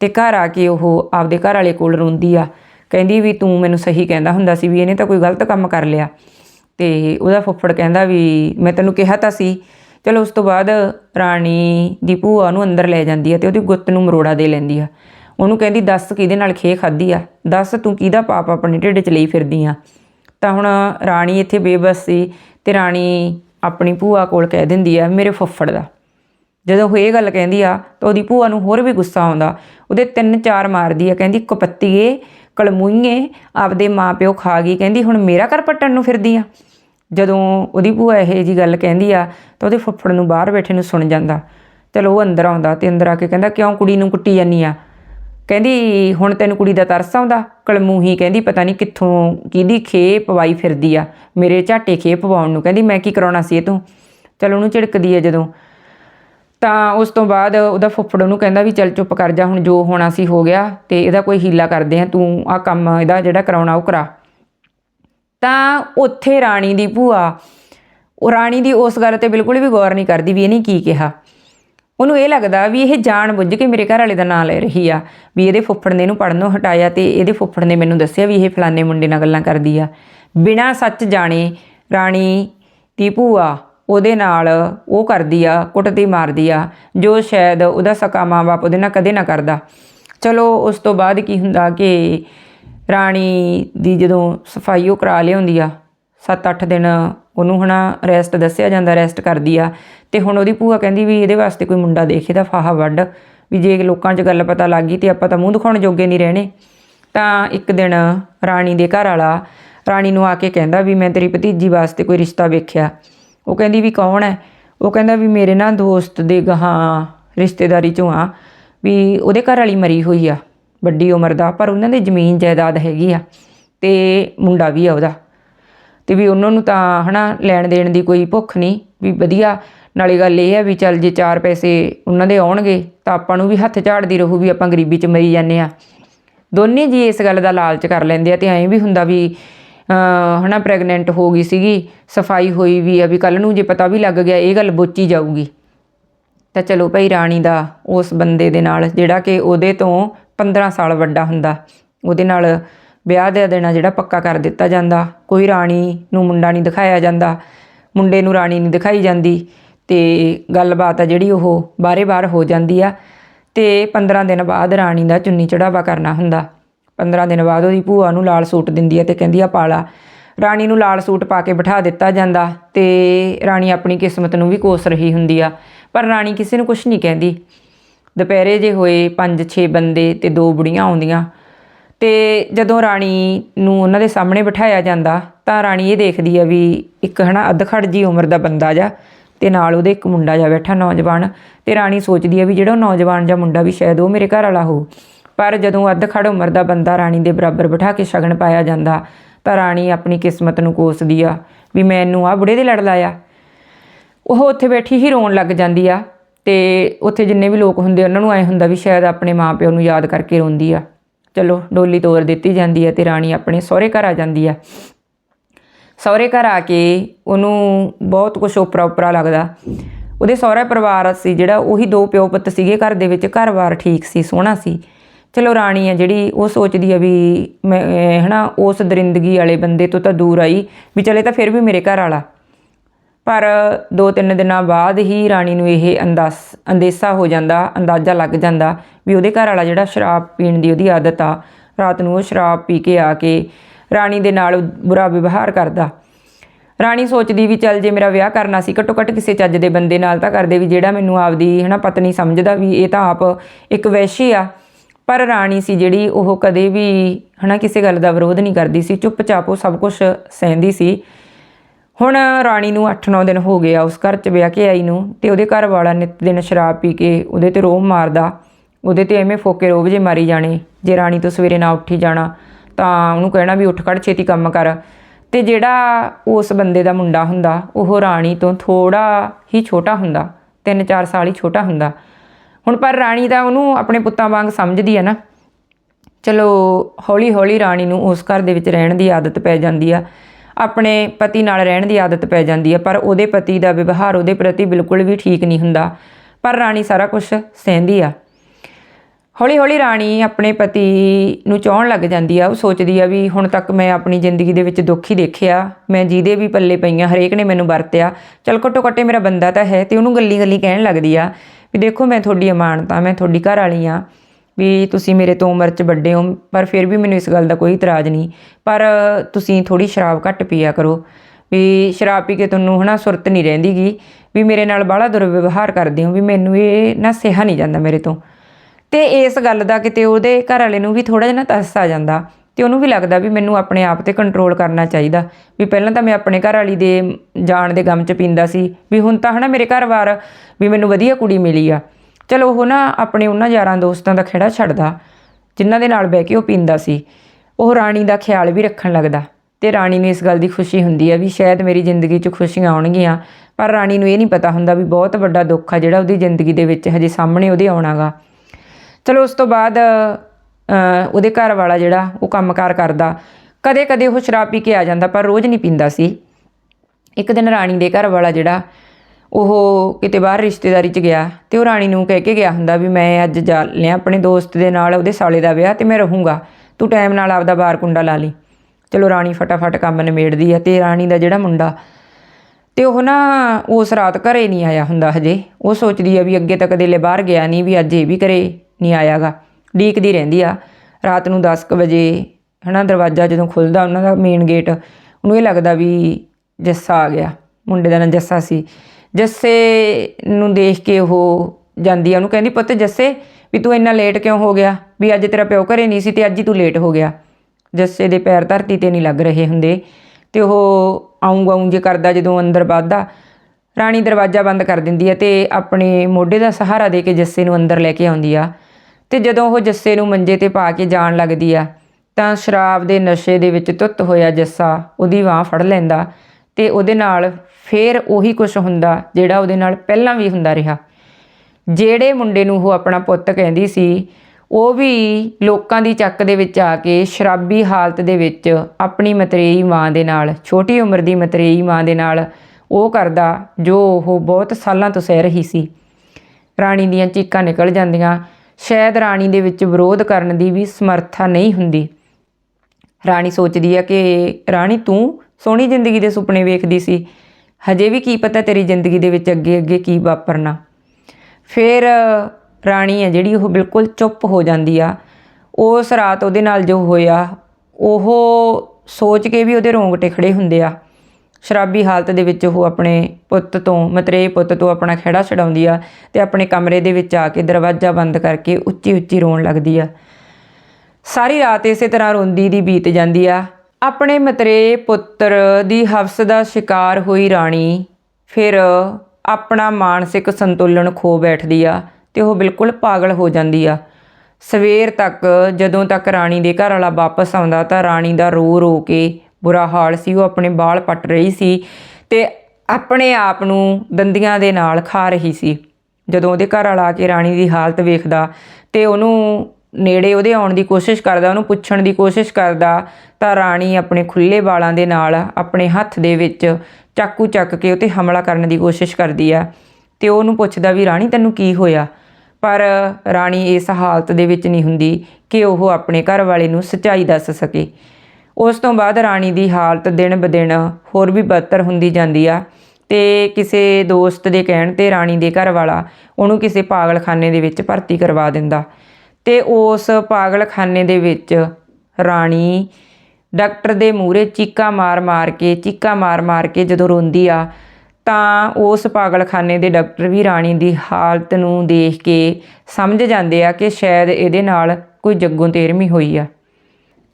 ਤੇ ਘਰ ਆ ਕੇ ਉਹ ਆਪਦੇ ਘਰ ਵਾਲੇ ਕੋਲ ਰੋਂਦੀ ਆ। ਕਹਿੰਦੀ ਵੀ ਤੂੰ ਮੈਨੂੰ ਸਹੀ ਕਹਿੰਦਾ ਹੁੰਦਾ ਸੀ ਵੀ ਇਹਨੇ ਤਾਂ ਕੋਈ ਗਲਤ ਕੰਮ ਕਰ ਲਿਆ। ਤੇ ਉਹਦਾ ਫੁੱਫੜ ਕਹਿੰਦਾ ਵੀ ਮੈਂ ਤੈਨੂੰ ਕਿਹਾ ਤਾਂ ਸੀ, ਚਲੋ ਉਸ ਤੋਂ ਬਾਅਦ ਰਾਣੀ ਦੀ ਭੂਆ ਨੂੰ ਅੰਦਰ ਲੈ ਜਾਂਦੀ ਆ ਤੇ ਉਹਦੀ ਗੁੱਤ ਨੂੰ ਮਰੋੜਾ ਦੇ ਲੈਂਦੀ ਆ। ਉਹਨੂੰ ਕਹਿੰਦੀ, ਦੱਸ ਕਿਹਦੇ ਨਾਲ ਖੇ ਖਾਦੀ ਆ? ਦੱਸ ਤੂੰ ਕਿਹਦਾ ਪਾਪ ਆਪਣੇ ਢਿੱਡ 'ਚ ਲਈ ਫਿਰਦੀ ਆ? ਤਾਂ ਹੁਣ ਰਾਣੀ ਇੱਥੇ ਬੇਬਸ ਸੀ ਤੇ ਰਾਣੀ ਆਪਣੀ ਭੂਆ ਕੋਲ ਕਹਿ ਦਿੰਦੀ ਆ, ਮੇਰੇ ਫੁੱਫੜ ਦਾ। ਜਦੋਂ ਉਹ ਇਹ ਗੱਲ ਕਹਿੰਦੀ ਆ ਤਾਂ ਉਹਦੀ ਭੂਆ ਨੂੰ ਹੋਰ ਵੀ ਗੁੱਸਾ ਆਉਂਦਾ। ਉਹਦੇ ਤਿੰਨ ਚਾਰ ਮਾਰਦੀ ਆ, ਕਹਿੰਦੀ ਕਪੱਤੀਏ ਕਲਮੂਈਏ, ਆਪਦੇ ਮਾਪਿਓ ਖਾ ਗਈ। ਕਹਿੰਦੀ, ਹੁਣ ਮੇਰਾ ਘਰ ਪੱਟਣ ਨੂੰ ਫਿਰਦੀ ਆ? ਜਦੋਂ ਉਹਦੀ ਭੂਆ ਇਹ ਜੀ ਗੱਲ ਕਹਿੰਦੀ ਆ, ਤਾਂ ਉਹਦੇ ਫੁੱਫੜ ਨੂੰ ਬਾਹਰ ਬੈਠੇ ਨੂੰ ਸੁਣ ਜਾਂਦਾ। ਚਲੋ, ਉਹ ਅੰਦਰ ਆਉਂਦਾ ਤੇ ਅੰਦਰ ਆ ਕੇ ਕਹਿੰਦਾ, ਕਿਉਂ ਕੁੜੀ ਨੂੰ ਕੁੱਟੀ ਜਾਨੀ ਆ? ਕਹਿੰਦੀ, ਹੁਣ ਤੈਨੂੰ ਕੁੜੀ ਦਾ ਤਰਸ ਆਉਂਦਾ? ਕਲਮੂਹੀ ਕਹਿੰਦੀ, ਪਤਾ ਨਹੀਂ ਕਿੱਥੋਂ, ਕਿਹਦੀ ਖੇ ਪਵਾਈ ਫਿਰਦੀ ਆ, ਮੇਰੇ ਝਾਟੇ ਖੇ ਪਵਾਉਣ ਨੂੰ। ਕਹਿੰਦੀ, ਮੈਂ ਕੀ ਕਰਾਉਣਾ ਸੀ ਇਹ ਤੋਂ? ਚਲ ਉਹਨੂੰ ਝਿੜਕਦੀ ਆ ਜਦੋਂ। ਤਾਂ ਉਸ ਤੋਂ ਬਾਅਦ ਉਹਦਾ ਫੁੱਫੜ ਉਹਨੂੰ ਕਹਿੰਦਾ ਵੀ ਚੱਲ ਚੁੱਪ ਕਰ ਜਾ, ਹੁਣ ਜੋ ਹੋਣਾ ਸੀ ਹੋ ਗਿਆ ਤੇ ਇਹਦਾ ਕੋਈ ਹੀਲਾ ਕਰਦੇ ਆ, ਤੂੰ ਆ ਕੰਮ ਇਹਦਾ ਜਿਹੜਾ ਕਰਾਉਣਾ ਉਹ ਕਰਾ। ਤਾਂ ਉੱਥੇ ਰਾਣੀ ਦੀ ਭੂਆ, ਉਹ ਰਾਣੀ ਦੀ ਉਸ ਗੱਲ ਤੇ ਬਿਲਕੁਲ ਵੀ ਗੌਰ ਨਹੀਂ ਕਰਦੀ ਵੀ ਇਹਨੇ ਕੀ ਕਿਹਾ। ਉਹਨੂੰ ਇਹ ਲੱਗਦਾ ਵੀ ਇਹ ਜਾਣ ਬੁੱਝ ਕੇ ਮੇਰੇ ਘਰ ਵਾਲੇ ਦਾ ਨਾਂ ਲੈ ਰਹੀ ਆ, ਵੀ ਇਹਦੇ ਫੁੱਫੜ ਨੇ ਇਹਨੂੰ ਪੜਨੋਂ ਹਟਾਇਆ ਤੇ ਇਹਦੇ ਫੁੱਫੜ ਨੇ ਮੈਨੂੰ ਦੱਸਿਆ ਵੀ ਇਹ ਫਲਾਣੇ ਮੁੰਡੇ ਨਾਲ ਗੱਲਾਂ ਕਰਦੀ ਆ। ਬਿਨਾਂ ਸੱਚ ਜਾਣੇ ਰਾਣੀ ਦੀ ਭੂਆ ਉਹਦੇ ਨਾਲ ਉਹ ਕਰਦੀ ਆ, ਕੁੱਟਦੀ ਮਾਰਦੀ ਆ, ਜੋ ਸ਼ਾਇਦ ਉਹਦਾ ਸਕਾ ਮਾਂ-ਬਾਪ ਉਹਦੇ ਨਾਲ ਕਦੇ ਨਾ ਕਰਦਾ। ਚਲੋ, ਉਸ ਤੋਂ ਬਾਅਦ ਕੀ ਹੁੰਦਾ ਕਿ ਰਾਣੀ ਦੀ ਜਦੋਂ ਸਫ਼ਾਈ ਉਹ ਕਰਾ ਲਿਆਉਂਦੀ ਆ 7-8 ਦਿਨ ਉਹਨੂੰ ਹਨਾ ਰੈਸਟ ਦੱਸਿਆ ਜਾਂਦਾ ਰੈਸਟ ਕਰਦੀ ਆ, ਤੇ ਹੁਣ ਉਹਦੀ ਭੂਆ ਕਹਿੰਦੀ ਵੀ ਇਹਦੇ ਵਾਸਤੇ ਕੋਈ ਮੁੰਡਾ ਦੇਖ ਇਹਦਾ ਫਾਹਾ ਵੱਢ, ਵੀ ਜੇ ਲੋਕਾਂ 'ਚ ਗੱਲ ਪਤਾ ਲੱਗ ਗਈ ਤੇ ਆਪਾਂ ਤਾਂ ਮੂੰਹ ਦਿਖਾਉਣ ਜੋਗੇ ਨਹੀਂ ਰਹਿਣੇ। ਤਾਂ ਇੱਕ ਦਿਨ ਰਾਣੀ ਦੇ ਘਰ ਵਾਲਾ ਰਾਣੀ ਨੂੰ ਆ ਕੇ ਕਹਿੰਦਾ ਵੀ ਮੈਂ ਤੇਰੀ ਭਤੀਜੀ ਵਾਸਤੇ ਕੋਈ ਰਿਸ਼ਤਾ ਵੇਖਿਆ। ਉਹ ਕਹਿੰਦੀ ਵੀ ਕੌਣ ਹੈ? ਉਹ ਕਹਿੰਦਾ ਵੀ ਮੇਰੇ ਨਾ ਦੋਸਤ ਦੇ ਗਾਹਾਂ ਰਿਸ਼ਤੇਦਾਰੀ ਚੋਂ ਆ, ਵੀ ਉਹਦੇ ਘਰ ਵਾਲੀ ਮਰੀ ਹੋਈ ਆ, ਵੱਡੀ ਉਮਰ ਦਾ, ਪਰ ਉਹਨਾਂ ਦੀ ਜ਼ਮੀਨ ਜਾਇਦਾਦ ਹੈਗੀ ਆ ਤੇ ਮੁੰਡਾ ਵੀ ਆ ਉਹਦਾ। ਤੇ ਵੀ ਉਹਨਾਂ ਨੂੰ ਤਾਂ ਹਨਾ ਲੈਣ ਦੇਣ ਦੀ ਕੋਈ ਭੁੱਖ ਨਹੀਂ, ਵੀ ਵਧੀਆ, ਨਾਲੇ ਗੱਲ ਇਹ ਆ ਵੀ ਚੱਲ ਜੇ ਚਾਰ ਪੈਸੇ ਉਹਨਾਂ ਦੇ ਆਉਣਗੇ, ਤਾਂ ਆਪਾਂ ਨੂੰ ਵੀ ਹੱਥ ਝਾੜਦੀ ਰਹੂ ਵੀ ਆਪਾਂ ਗਰੀਬੀ 'ਚ ਮਰੀ ਜਾਂਦੇ ਆ। ਦੋਨੇ ਜੀ ਇਸ ਗੱਲ ਦਾ ਲਾਲਚ ਕਰ ਲੈਂਦੇ ਆ ਤੇ ਐਂ ਵੀ ਹੁੰਦਾ ਵੀ ਹਨਾ ਪ੍ਰੈਗਨੈਂਟ ਹੋ ਗਈ ਸੀਗੀ, ਸਫ਼ਾਈ ਹੋਈ ਵੀ ਆ ਵੀ ਕੱਲ ਨੂੰ ਜੇ ਪਤਾ ਵੀ ਲੱਗ ਗਿਆ ਇਹ ਗੱਲ ਬੋਚੀ ਜਾਊਗੀ। ਤਾਂ ਚਲੋ ਭਾਈ ਰਾਣੀ ਦਾ ਉਸ ਬੰਦੇ ਦੇ ਨਾਲ ਜਿਹੜਾ ਕਿ ਉਹਦੇ ਤੋਂ 15 ਸਾਲ ਵੱਡਾ ਹੁੰਦਾ, ਉਹਦੇ ਨਾਲ ਵਿਆਹ ਦਾ ਦੇਣਾ ਜਿਹੜਾ ਪੱਕਾ ਕਰ ਦਿੱਤਾ ਜਾਂਦਾ, ਕੋਈ ਰਾਣੀ ਨੂੰ ਮੁੰਡਾ ਨਹੀਂ ਦਿਖਾਇਆ ਜਾਂਦਾ, ਮੁੰਡੇ ਨੂੰ ਰਾਣੀ ਨਹੀਂ ਦਿਖਾਈ ਜਾਂਦੀ ਤੇ ਗੱਲਬਾਤ ਆ ਜਿਹੜੀ ਉਹ ਬਾਰੇ ਬਾਰ ਹੋ ਜਾਂਦੀ ਆ ਤੇ 15 ਦਿਨ ਬਾਅਦ ਰਾਣੀ ਦਾ ਚੁੰਨੀ ਚੜਾਵਾ ਕਰਨਾ ਹੁੰਦਾ। 15 ਦਿਨ ਬਾਅਦ ਉਹਦੀ ਭੂਆ ਨੂੰ ਲਾਲ ਸੂਟ ਦਿੰਦੀ ਆ ਤੇ ਕਹਿੰਦੀ ਆ ਪਾਲਾ। ਰਾਣੀ ਨੂੰ ਲਾਲ ਸੂਟ ਪਾ ਕੇ ਬਿਠਾ ਦਿੱਤਾ ਜਾਂਦਾ ਤੇ ਰਾਣੀ ਆਪਣੀ ਕਿਸਮਤ ਨੂੰ ਵੀ ਕੋਸ ਰਹੀ ਹੁੰਦੀ ਆ। ਪਰ ਰਾਣੀ ਕਿਸੇ ਨੂੰ ਕੁਝ ਨਹੀਂ ਕਹਿੰਦੀ। ਦੁਪਹਿਰੇ ਜੇ ਹੋਏ 5-6 ਬੰਦੇ ਤੇ ਦੋ ਬੁੜੀਆਂ ਆਉਂਦੀਆਂ ਤੇ ਜਦੋਂ ਰਾਣੀ ਨੂੰ ਉਹਨਾਂ ਦੇ ਸਾਹਮਣੇ ਬਿਠਾਇਆ ਜਾਂਦਾ ਤਾਂ ਰਾਣੀ ਇਹ ਦੇਖਦੀ ਆ ਵੀ ਇੱਕ ਹਨਾ ਅਧਖੜ ਜੀ ਉਮਰ ਦਾ ਬੰਦਾ ਜਾ ਤੇ ਨਾਲ ਉਹਦੇ ਇੱਕ ਮੁੰਡਾ ਜਾ ਬੈਠਾ ਨੌਜਵਾਨ ਤੇ ਰਾਣੀ ਸੋਚਦੀ ਆ ਵੀ ਜਿਹੜਾ ਉਹ ਨੌਜਵਾਨ ਜਾਂ ਮੁੰਡਾ ਵੀ ਸ਼ਾਇਦ ਉਹ ਮੇਰੇ ਘਰ ਵਾਲਾ ਹੋ ਪਰ ਜਦੋਂ ਅਧਖੜ ਉਮਰ ਦਾ ਬੰਦਾ ਰਾਣੀ ਦੇ ਬਰਾਬਰ ਬਿਠਾ ਕੇ ਸ਼ਗਨ ਪਾਇਆ ਜਾਂਦਾ, ਤਾਂ ਰਾਣੀ ਆਪਣੀ ਕਿਸਮਤ ਨੂੰ ਕੋਸਦੀ ਆ ਵੀ ਮੈਨੂੰ ਆ ਬੁੜੇ ਦੇ ਲੜ ਲਾਇਆ। ਉਹ ਉੱਥੇ ਬੈਠੀ ਹੀ ਰੋਣ ਲੱਗ ਜਾਂਦੀ ਆ ਤੇ ਉੱਥੇ ਜਿੰਨੇ ਵੀ ਲੋਕ ਹੁੰਦੇ ਉਹਨਾਂ ਨੂੰ ਐ ਹੁੰਦਾ ਵੀ ਸ਼ਾਇਦ ਆਪਣੇ ਮਾਪਿਓ ਨੂੰ ਯਾਦ ਕਰਕੇ ਰੋਂਦੀ ਆ। ਚਲੋ, ਡੋਲੀ ਤੋਰ ਦਿੱਤੀ ਜਾਂਦੀ ਹੈ ਤੇ ਰਾਣੀ ਆਪਣੇ ਸਹੁਰੇ ਘਰ ਆ ਜਾਂਦੀ ਆ। ਸਹੁਰੇ ਘਰ ਆ ਕੇ ਉਹਨੂੰ ਬਹੁਤ ਕੁਝ ਉਪਰਾ ਉਪਰਾ ਲੱਗਦਾ। ਉਹਦੇ ਸਹੁਰਾ ਪਰਿਵਾਰ ਸੀ ਜਿਹੜਾ, ਉਹੀ ਦੋ ਪਿਓ ਪੁੱਤ ਸੀਗੇ, ਘਰ ਦੇ ਵਿੱਚ ਘਰ-ਬਾਰ ਠੀਕ ਸੀ, ਸੋਹਣਾ ਸੀ। ਚਲੋ ਰਾਣੀ ਆ ਜਿਹੜੀ, ਉਹ ਸੋਚਦੀ ਆ ਵੀ ਮੈਂ ਅਹ ਹਨਾ, ਉਸ ਦਰਿੰਦਗੀ ਵਾਲੇ ਬੰਦੇ ਤੋਂ ਤਾਂ ਦੂਰ ਆਈ, ਵੀ ਚਲੇ ਤਾਂ ਫਿਰ ਵੀ ਮੇਰੇ ਘਰ ਵਾਲਾ। ਪਰ ਦੋ ਤਿੰਨ ਦਿਨਾਂ ਬਾਅਦ ਹੀ ਰਾਣੀ ਨੂੰ ਇਹ ਅੰਦਾਸ, ਅੰਦੇਸਾ ਹੋ ਜਾਂਦਾ, ਅੰਦਾਜ਼ਾ ਲੱਗ ਜਾਂਦਾ ਵੀ ਉਹਦੇ ਘਰ ਵਾਲਾ ਜਿਹੜਾ ਸ਼ਰਾਬ ਪੀਣ ਦੀ ਉਹਦੀ ਆਦਤ ਆ, ਰਾਤ ਨੂੰ ਉਹ ਸ਼ਰਾਬ ਪੀ ਕੇ ਆ ਕੇ ਰਾਣੀ ਦੇ ਨਾਲ ਬੁਰਾ ਵਿਵਹਾਰ ਕਰਦਾ। ਰਾਣੀ ਸੋਚਦੀ ਵੀ ਚੱਲ ਜੇ ਮੇਰਾ ਵਿਆਹ ਕਰਨਾ ਸੀ, ਘੱਟੋ ਘੱਟ ਕਿਸੇ ਚੱਜ ਦੇ ਬੰਦੇ ਨਾਲ ਤਾਂ ਕਰਦੇ ਵੀ ਜਿਹੜਾ ਮੈਨੂੰ ਆਪਦੀ ਹਨਾ ਪਤਨੀ ਸਮਝਦਾ ਵੀ ਇਹ ਤਾਂ ਆਪ ਇੱਕ ਵੈਸ਼ੀ ਆ। ਪਰ ਰਾਣੀ ਸੀ ਜਿਹੜੀ ਉਹ ਕਦੇ ਵੀ ਹਨਾ ਕਿਸੇ ਗੱਲ ਦਾ ਵਿਰੋਧ ਨਹੀਂ ਕਰਦੀ ਸੀ, ਚੁੱਪਚਾਪ ਉਹ ਸਭ ਕੁਝ ਸਹਿੰਦੀ ਸੀ। ਹੁਣ ਰਾਣੀ ਨੂੰ 8-9 ਦਿਨ ਹੋ ਗਏ ਆ ਉਸ ਘਰ 'ਚ ਵਿਆਹ ਕੇ ਆਈ ਨੂੰ ਤੇ ਉਹਦੇ ਘਰ ਵਾਲਾ ਨਿਤ ਦਿਨ ਸ਼ਰਾਬ ਪੀ ਕੇ ਉਹਦੇ ਤੇ ਰੋਹ ਮਾਰਦਾ, ਉਹਦੇ ਤੇ ਐਵੇਂ ਫੋਕੇ ਰੋਹ ਜੇ ਮਾਰੀ ਜਾਣੇ, ਜੇ ਰਾਣੀ ਤੋਂ ਸਵੇਰੇ ਨਾ ਉੱਠੀ ਜਾਣਾ ਤਾਂ ਉਹਨੂੰ ਕਹਿਣਾ ਵੀ ਉੱਠ ਖੜ, ਛੇਤੀ ਕੰਮ ਕਰ। ਤੇ ਜਿਹੜਾ ਉਸ ਬੰਦੇ ਦਾ ਮੁੰਡਾ ਹੁੰਦਾ, ਉਹ ਰਾਣੀ ਤੋਂ ਥੋੜਾ ਹੀ ਛੋਟਾ ਹੁੰਦਾ 3-4 ਸਾਲ ਹੀ ਛੋਟਾ ਹੁੰਦਾ। ਹੁਣ ਪਰ ਰਾਣੀ ਤਾਂ ਉਹਨੂੰ ਆਪਣੇ ਪੁੱਤਾਂ ਵਾਂਗ ਸਮਝਦੀ ਹੈ ਨਾ। ਚਲੋ, ਹੌਲੀ ਹੌਲੀ ਰਾਣੀ ਨੂੰ ਉਸ ਘਰ ਦੇ ਵਿੱਚ ਰਹਿਣ ਦੀ ਆਦਤ ਪੈ ਜਾਂਦੀ ਆ। ਆਪਣੇ ਪਤੀ ਨਾਲ ਰਹਿਣ ਦੀ ਆਦਤ ਪੈ ਜਾਂਦੀ ਆ, ਪਰ ਉਹਦੇ ਪਤੀ ਦਾ ਵਿਵਹਾਰ ਉਹਦੇ ਪ੍ਰਤੀ ਬਿਲਕੁਲ ਵੀ ਠੀਕ ਨਹੀਂ ਹੁੰਦਾ। ਪਰ ਰਾਣੀ ਸਾਰਾ ਕੁਝ ਸਹਿੰਦੀ ਆ। ਹੌਲੀ ਹੌਲੀ ਰਾਣੀ ਆਪਣੇ ਪਤੀ ਨੂੰ ਚਾਹਣ ਲੱਗ ਜਾਂਦੀ ਆ। ਉਹ ਸੋਚਦੀ ਆ ਵੀ ਹੁਣ ਤੱਕ ਮੈਂ ਆਪਣੀ ਜ਼ਿੰਦਗੀ ਦੇ ਵਿੱਚ ਦੁੱਖ ਹੀ ਦੇਖਿਆ। ਮੈਂ ਜਿਹਦੇ ਵੀ ਪੱਲੇ ਪਈਆਂ, ਹਰੇਕ ਨੇ ਮੈਨੂੰ ਵਰਤਿਆ। ਚਲ ਘੱਟੋ ਘੱਟੇ ਮੇਰਾ ਬੰਦਾ ਤਾਂ ਹੈ ਤੇ ਉਹਨੂੰ ਗੱਲੀ ਗੱਲੀ ਕਹਿਣ ਲੱਗਦੀ ਆ। ਵੀ ਦੇਖੋ ਮੈਂ ਤੁਹਾਡੀ ਅਮਾਨਤ ਆ ਮੈਂ ਤੁਹਾਡੀ ਘਰ ਵਾਲੀ ਆ ਵੀ ਤੁਸੀਂ ਮੇਰੇ ਤੋਂ ਉਮਰ 'ਚ ਵੱਡੇ ਹੋ, ਪਰ ਫਿਰ ਵੀ ਮੈਨੂੰ ਇਸ ਗੱਲ ਦਾ ਕੋਈ ਇਤਰਾਜ਼ ਨਹੀਂ। ਪਰ ਤੁਸੀਂ ਥੋੜੀ ਸ਼ਰਾਬ ਘੱਟ ਪੀਆ ਕਰੋ। ਵੀ ਸ਼ਰਾਬ ਪੀ ਕੇ ਤੁਹਾਨੂੰ ਹਨਾ ਸੁਰਤ ਨਹੀਂ ਰਹਿੰਦੀਗੀ, ਵੀ ਮੇਰੇ ਨਾਲ ਬਾਹਲਾ ਦੁਰਵਿਵਹਾਰ ਕਰਦੇ ਹੋ, ਵੀ ਮੈਨੂੰ ਇਹ ਨਾ ਸਿਹਾ ਨਹੀਂ ਜਾਂਦਾ ਮੇਰੇ ਤੋਂ। ਤੇ ਇਸ ਗੱਲ ਦਾ ਕਿਤੇ ਉਹਦੇ ਘਰ ਵਾਲੇ ਨੂੰ ਵੀ ਥੋੜਾ ਜਿਹਾ ਨਾ ਤਰਸ ਆ ਜਾਂਦਾ। ਤੇ ਉਹਨੂੰ ਵੀ ਲੱਗਦਾ ਵੀ ਮੈਨੂੰ ਆਪਣੇ ਆਪ ਤੇ ਕੰਟਰੋਲ ਕਰਨਾ ਚਾਹੀਦਾ। ਵੀ ਪਹਿਲਾਂ ਤਾਂ ਮੈਂ ਆਪਣੇ ਘਰ ਵਾਲੀ ਦੇ ਜਾਣ ਦੇ ਗਮ 'ਚ ਪੀਂਦਾ ਸੀ, ਵੀ ਹੁਣ ਤਾਂ ਹਨਾ ਮੇਰੇ ਘਰ ਵਾਰ ਵੀ ਮੈਨੂੰ ਵਧੀਆ ਕੁੜੀ ਮਿਲੀ ਆ। ਚਲੋ ਉਹ ਨਾ ਆਪਣੇ ਉਹਨਾਂ ਯਾਰਾਂ ਦੋਸਤਾਂ ਦਾ ਖੇੜਾ ਛੱਡਦਾ, ਜਿਨ੍ਹਾਂ ਦੇ ਨਾਲ ਬਹਿ ਕੇ ਉਹ ਪੀਂਦਾ ਸੀ। ਉਹ ਰਾਣੀ ਦਾ ਖਿਆਲ ਵੀ ਰੱਖਣ ਲੱਗਦਾ ਤੇ ਰਾਣੀ ਨੂੰ ਇਸ ਗੱਲ ਦੀ ਖੁਸ਼ੀ ਹੁੰਦੀ ਆ ਵੀ ਸ਼ਾਇਦ ਮੇਰੀ ਜ਼ਿੰਦਗੀ 'ਚ ਖੁਸ਼ੀਆਂ ਆਉਣਗੀਆਂ, ਪਰ ਰਾਣੀ ਨੂੰ ਇਹ ਨਹੀਂ ਪਤਾ ਹੁੰਦਾ ਵੀ ਬਹੁਤ ਵੱਡਾ ਦੁੱਖ ਆ ਜਿਹੜਾ ਉਹਦੀ ਜ਼ਿੰਦਗੀ ਦੇ ਵਿੱਚ ਹਜੇ ਸਾਹਮਣੇ ਉਹਦੇ ਆਉਣਾਗਾ। ਚਲੋ ਉਸ ਤੋਂ ਬਾਅਦ ਉਹਦੇ ਘਰ ਵਾਲਾ ਜਿਹੜਾ ਉਹ ਕੰਮਕਾਰ ਕਰਦਾ ਕਦੇ ਕਦੇ ਉਹ ਸ਼ਰਾਬ ਪੀ ਕੇ ਆ ਜਾਂਦਾ, ਪਰ ਰੋਜ਼ ਨਹੀਂ ਪੀਂਦਾ ਸੀ। ਇੱਕ ਦਿਨ ਰਾਣੀ ਦੇ ਘਰ ਵਾਲਾ ਜਿਹੜਾ, ਉਹ ਕਿਤੇ ਬਾਹਰ ਰਿਸ਼ਤੇਦਾਰੀ 'ਚ ਗਿਆ ਤੇ ਉਹ ਰਾਣੀ ਨੂੰ ਕਹਿ ਕੇ ਗਿਆ ਹੁੰਦਾ ਵੀ ਮੈਂ ਅੱਜ ਜਾ ਲਿਆ, ਆਪਣੇ ਦੋਸਤ ਦੇ ਨਾਲ ਉਹਦੇ ਸਾਲੇ ਦਾ ਵਿਆਹ ਤੇ ਮੈਂ ਰਹੂੰਗਾ। ਤੂੰ ਟਾਈਮ ਨਾਲ ਆਪਦਾ ਬਾਰ ਕੁੰਡਾ ਲਾ ਲਈ। ਚਲੋ ਰਾਣੀ ਫਟਾਫਟ ਕੰਮ ਨਿਮੇੜਦੀ ਆ ਤੇ ਰਾਣੀ ਦਾ ਜਿਹੜਾ ਮੁੰਡਾ, ਤੇ ਉਹ ਨਾ ਉਸ ਰਾਤ ਘਰੇ ਨਹੀਂ ਆਇਆ ਹੁੰਦਾ ਹਜੇ। ਉਹ ਸੋਚਦੀ ਆ ਵੀ ਅੱਗੇ ਤਾਂ ਕਦੇ ਲੈ ਬਾਹਰ ਗਿਆ ਨਹੀਂ, ਵੀ ਅੱਜ ਇਹ ਵੀ ਘਰੇ ਨਹੀਂ ਆਇਆਗਾ। ਡੀਕਦੀ ਰਹਿੰਦੀ ਆ। ਰਾਤ ਨੂੰ 10:00 ਵਜੇ, ਹਨਾ, ਦਰਵਾਜ਼ਾ ਜਦੋਂ ਖੁੱਲਦਾ, ਉਹਨਾਂ ਦਾ ਮੇਨ ਗੇਟ ਉਹਨੂੰ ਇਹ ਲੱਗਦਾ ਵੀ ਜੱਸਾ ਆ ਗਿਆ। ਮੁੰਡੇ ਦਾ ਨਾਂ ਜੱਸਾ ਸੀ। ਜੱਸੇ ਨੂੰ ਦੇਖ ਕੇ ਉਹ ਜਾਂਦੀ ਆ। ਉਹਨੂੰ ਕਹਿੰਦੀ, ਪੁੱਤ ਜੱਸੇ, ਵੀ ਤੂੰ ਇੰਨਾ ਲੇਟ ਕਿਉਂ ਹੋ ਗਿਆ? ਵੀ ਅੱਜ ਤੇਰਾ ਪਿਓ ਘਰੇ ਨਹੀਂ ਸੀ ਤੇ ਅੱਜ ਹੀ ਤੂੰ ਲੇਟ ਹੋ ਗਿਆ। ਜੱਸੇ ਦੇ ਪੈਰ ਧਰਤੀ ਤੇ ਨਹੀਂ ਲੱਗ ਰਹੇ ਹੁੰਦੇ। ਤੇ ਉਹ ਆਉਂ ਆਉਂ ਜੇ ਕਰਦਾ, ਜਦੋਂ ਅੰਦਰ ਵੱਧਦਾ, ਰਾਣੀ ਦਰਵਾਜ਼ਾ ਬੰਦ ਕਰ ਦਿੰਦੀ ਹੈ ਤੇ ਆਪਣੇ ਮੋਢੇ ਦਾ ਸਹਾਰਾ ਦੇ ਕੇ ਜੱਸੇ ਨੂੰ ਅੰਦਰ ਲੈ ਕੇ ਆਉਂਦੀ ਆ। ਤੇ ਜਦੋਂ ਉਹ ਜੱਸੇ ਨੂੰ ਮੰਜੇ ਤੇ ਪਾ ਕੇ ਜਾਣ ਲੱਗਦੀ ਆ, ਤਾਂ ਸ਼ਰਾਬ ਦੇ ਨਸ਼ੇ ਦੇ ਵਿੱਚ ਧੁੱਤ ਹੋਇਆ ਜੱਸਾ ਉਹਦੀ ਬਾਹ ਫੜ ਲੈਂਦਾ ਤੇ ਉਹਦੇ ਨਾਲ ਫੇਰ ਉਹੀ ਕੁਝ ਹੁੰਦਾ ਜਿਹੜਾ ਉਹਦੇ ਨਾਲ ਪਹਿਲਾਂ ਵੀ ਹੁੰਦਾ ਰਿਹਾ। ਜਿਹੜੇ ਮੁੰਡੇ ਨੂੰ ਉਹ ਆਪਣਾ ਪੁੱਤ ਕਹਿੰਦੀ ਸੀ, ਉਹ ਵੀ ਲੋਕਾਂ ਦੀ ਚੱਕ ਦੇ ਵਿੱਚ ਆ ਕੇ ਸ਼ਰਾਬੀ ਹਾਲਤ ਦੇ ਵਿੱਚ ਆਪਣੀ ਮਤਰੇਈ ਮਾਂ ਦੇ ਨਾਲ, ਛੋਟੀ ਉਮਰ ਦੀ ਮਤਰੇਈ ਮਾਂ ਦੇ ਨਾਲ ਉਹ ਕਰਦਾ ਜੋ ਉਹ ਬਹੁਤ ਸਾਲਾਂ ਤੋਂ ਸਹਿ ਰਹੀ ਸੀ। ਰਾਣੀ ਦੀਆਂ ਚੀਕਾਂ ਨਿਕਲ ਜਾਂਦੀਆਂ ਸ਼ਾਇਦ ਰਾਣੀ ਦੇ ਵਿੱਚ ਵਿਰੋਧ ਕਰਨ ਦੀ ਵੀ ਸਮਰੱਥਾ ਨਹੀਂ ਹੁੰਦੀ। ਰਾਣੀ ਸੋਚਦੀ ਆ ਕਿ, ਰਾਣੀ, ਤੂੰ ਸੋਹਣੀ ਜ਼ਿੰਦਗੀ ਦੇ ਸੁਪਨੇ ਵੇਖਦੀ ਸੀ। ਹਜੇ ਵੀ ਕੀ ਪਤਾ ਤੇਰੀ ਜ਼ਿੰਦਗੀ ਦੇ ਵਿੱਚ ਅੱਗੇ ਅੱਗੇ ਕੀ ਵਾਪਰਨਾ? ਫਿਰ ਰਾਣੀ ਹੈ ਜਿਹੜੀ ਉਹ ਬਿਲਕੁਲ ਚੁੱਪ ਹੋ ਜਾਂਦੀ ਆ। ਉਸ ਰਾਤ ਉਹਦੇ ਨਾਲ ਜੋ ਹੋਇਆ, ਉਹ ਸੋਚ ਕੇ ਵੀ ਉਹਦੇ ਰੋਂਗਟੇ ਖੜੇ ਹੁੰਦੇ ਆ। ਸ਼ਰਾਬੀ ਹਾਲਤ ਦੇ ਵਿੱਚ ਉਹ ਆਪਣੇ ਪੁੱਤ ਤੋਂ ਮਤਰੇ ਪੁੱਤ ਤੋਂ ਆਪਣਾ ਖਹਿੜਾ ਛਡਾਉਂਦੀ ਆ ਤੇ ਆਪਣੇ ਕਮਰੇ ਦੇ ਵਿੱਚ ਆ ਕੇ ਦਰਵਾਜ਼ਾ ਬੰਦ ਕਰਕੇ ਉੱਚੀ ਉੱਚੀ ਰੋਣ ਲੱਗਦੀ ਆ। ਸਾਰੀ ਰਾਤ ਇਸੇ ਤਰ੍ਹਾਂ ਰੋਂਦੀ ਦੀ ਬੀਤ ਜਾਂਦੀ ਆ। ਆਪਣੇ ਮਤਰੇ ਪੁੱਤਰ ਦੀ ਹਵਸ ਦਾ ਸ਼ਿਕਾਰ ਹੋਈ ਰਾਣੀ ਫਿਰ ਆਪਣਾ ਮਾਨਸਿਕ ਸੰਤੁਲਨ ਖੋ ਬੈਠਦੀ ਆ ਤੇ ਉਹ ਬਿਲਕੁਲ ਪਾਗਲ ਹੋ ਜਾਂਦੀ ਆ। ਸਵੇਰ ਤੱਕ ਜਦੋਂ ਤੱਕ ਰਾਣੀ ਦੇ ਘਰ ਵਾਲਾ ਵਾਪਸ ਆਉਂਦਾ ਤਾਂ ਰਾਣੀ ਦਾ ਰੋ ਰੋ ਕੇ ਬੁਰਾ ਹਾਲ ਸੀ, ਉਹ ਆਪਣੇ ਬਾਲ ਪੱਟ ਰਹੀ ਸੀ ਤੇ ਆਪਣੇ ਆਪ ਨੂੰ ਦੰਦੀਆਂ ਦੇ ਨਾਲ ਖਾ ਰਹੀ ਸੀ। ਜਦੋਂ ਉਹਦੇ ਘਰ ਵਾਲਾ ਆ ਕੇ ਰਾਣੀ ਦੀ ਹਾਲਤ ਵੇਖਦਾ ਤੇ ਉਹਨੂੰ ਨੇੜੇ ਉਹਦੇ ਆਉਣ ਦੀ ਕੋਸ਼ਿਸ਼ ਕਰਦਾ, ਉਹਨੂੰ ਪੁੱਛਣ ਦੀ ਕੋਸ਼ਿਸ਼ ਕਰਦਾ, ਤਾਂ ਰਾਣੀ ਆਪਣੇ ਖੁੱਲੇ ਵਾਲਾਂ ਦੇ ਨਾਲ ਆਪਣੇ ਹੱਥ ਦੇ ਵਿੱਚ ਚਾਕੂ ਚੱਕ ਕੇ ਉਹ 'ਤੇ ਹਮਲਾ ਕਰਨ ਦੀ ਕੋਸ਼ਿਸ਼ ਕਰਦੀ ਆ ਤੇ ਉਹਨੂੰ ਪੁੱਛਦਾ ਵੀ, ਰਾਣੀ, ਤੈਨੂੰ ਕੀ ਹੋਇਆ? ਪਰ ਰਾਣੀ ਇਸ ਹਾਲਤ ਦੇ ਵਿੱਚ ਨਹੀਂ ਹੁੰਦੀ ਕਿ ਉਹ ਆਪਣੇ ਘਰ ਵਾਲੇ ਨੂੰ ਸੱਚਾਈ ਦੱਸ ਸਕੇ। ਉਸ ਤੋਂ ਬਾਅਦ ਰਾਣੀ ਦੀ ਹਾਲਤ ਦਿਨ ਬਦਿਨ ਹੋਰ ਵੀ ਬਦਤਰ ਹੁੰਦੀ ਜਾਂਦੀ ਆ ਤੇ ਕਿਸੇ ਦੋਸਤ ਦੇ ਕਹਿਣ ਤੇ ਰਾਣੀ ਦੇ ਘਰ ਵਾਲਾ ਉਹਨੂੰ ਕਿਸੇ ਪਾਗਲਖਾਨੇ ਦੇ ਵਿੱਚ ਭਰਤੀ ਕਰਵਾ ਦਿੰਦਾ ਤੇ ਉਸ ਪਾਗਲਖਾਨੇ ਦੇ ਵਿੱਚ ਰਾਣੀ ਡਾਕਟਰ ਦੇ ਮੂਹਰੇ ਚੀਕਾਂ ਮਾਰ-ਮਾਰ ਕੇ, ਚੀਕਾਂ ਮਾਰ-ਮਾਰ ਕੇ ਜਦੋਂ ਰੋਂਦੀ ਆ, ਤਾਂ ਉਸ ਪਾਗਲਖਾਨੇ ਦੇ ਡਾਕਟਰ ਵੀ ਰਾਣੀ ਦੀ ਹਾਲਤ ਨੂੰ ਦੇਖ ਕੇ ਸਮਝ ਜਾਂਦੇ ਆ ਕਿ ਸ਼ਾਇਦ ਇਹਦੇ ਨਾਲ ਕੋਈ ਜੱਗੋਂ ਤੇਰਮੀ ਹੋਈ ਆ।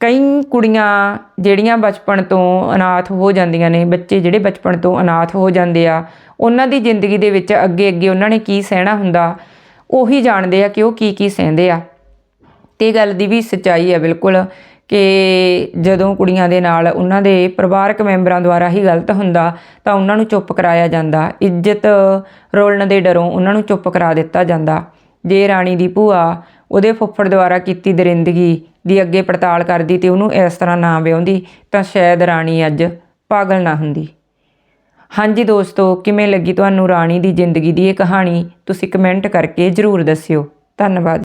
ਕਈ ਕੁੜੀਆਂ ਜਿਹੜੀਆਂ ਬਚਪਨ ਤੋਂ ਅਨਾਥ ਹੋ ਜਾਂਦੀਆਂ ਨੇ, ਬੱਚੇ ਜਿਹੜੇ ਬਚਪਨ ਤੋਂ ਅਨਾਥ ਹੋ ਜਾਂਦੇ ਆ, ਉਹਨਾਂ ਦੀ ਜ਼ਿੰਦਗੀ ਦੇ ਵਿੱਚ ਅੱਗੇ ਅੱਗੇ ਉਹਨਾਂ ਨੇ ਕੀ ਸਹਿਣਾ ਹੁੰਦਾ, ਉਹੀ ਜਾਣਦੇ ਆ ਕਿ ਉਹ ਕੀ ਕੀ ਸਹਿੰਦੇ ਆ। ਤੇ ਗੱਲ ਦੀ ਵੀ ਸੱਚਾਈ ਆ ਬਿਲਕੁਲ ਕਿ ਜਦੋਂ ਕੁੜੀਆਂ ਦੇ ਨਾਲ ਉਹਨਾਂ ਦੇ ਪਰਿਵਾਰਕ ਮੈਂਬਰਾਂ ਦੁਆਰਾ ਹੀ ਗਲਤ ਹੁੰਦਾ, ਤਾਂ ਉਹਨਾਂ ਨੂੰ ਚੁੱਪ ਕਰਾਇਆ ਜਾਂਦਾ, ਇੱਜ਼ਤ ਰੋਲਣ ਦੇ ਡਰੋਂ ਉਹਨਾਂ ਨੂੰ ਚੁੱਪ ਕਰਾ ਦਿੱਤਾ ਜਾਂਦਾ। ਜੇ ਰਾਣੀ ਦੀ ਭੂਆ ਉਹਦੇ ਫੁੱਫੜ ਦੁਆਰਾ ਕੀਤੀ ਦਰਿੰਦਗੀ ਦੀ ਅੱਗੇ ਪੜਤਾਲ ਕਰਦੀ ਤੇ ਉਹਨੂੰ ਇਸ ਤਰ੍ਹਾਂ ਨਾ ਵਿਆਉਂਦੀ ਤਾਂ ਸ਼ਾਇਦ ਰਾਣੀ ਅੱਜ ਪਾਗਲ ਨਾ ਹੁੰਦੀ। ਹਾਂਜੀ ਦੋਸਤੋ, ਕਿਵੇਂ ਲੱਗੀ ਤੁਹਾਨੂੰ ਰਾਣੀ ਦੀ ਜ਼ਿੰਦਗੀ ਦੀ ਇਹ ਕਹਾਣੀ? ਤੁਸੀਂ ਕਮੈਂਟ ਕਰਕੇ ਜ਼ਰੂਰ ਦੱਸਿਓ। ਧੰਨਵਾਦ।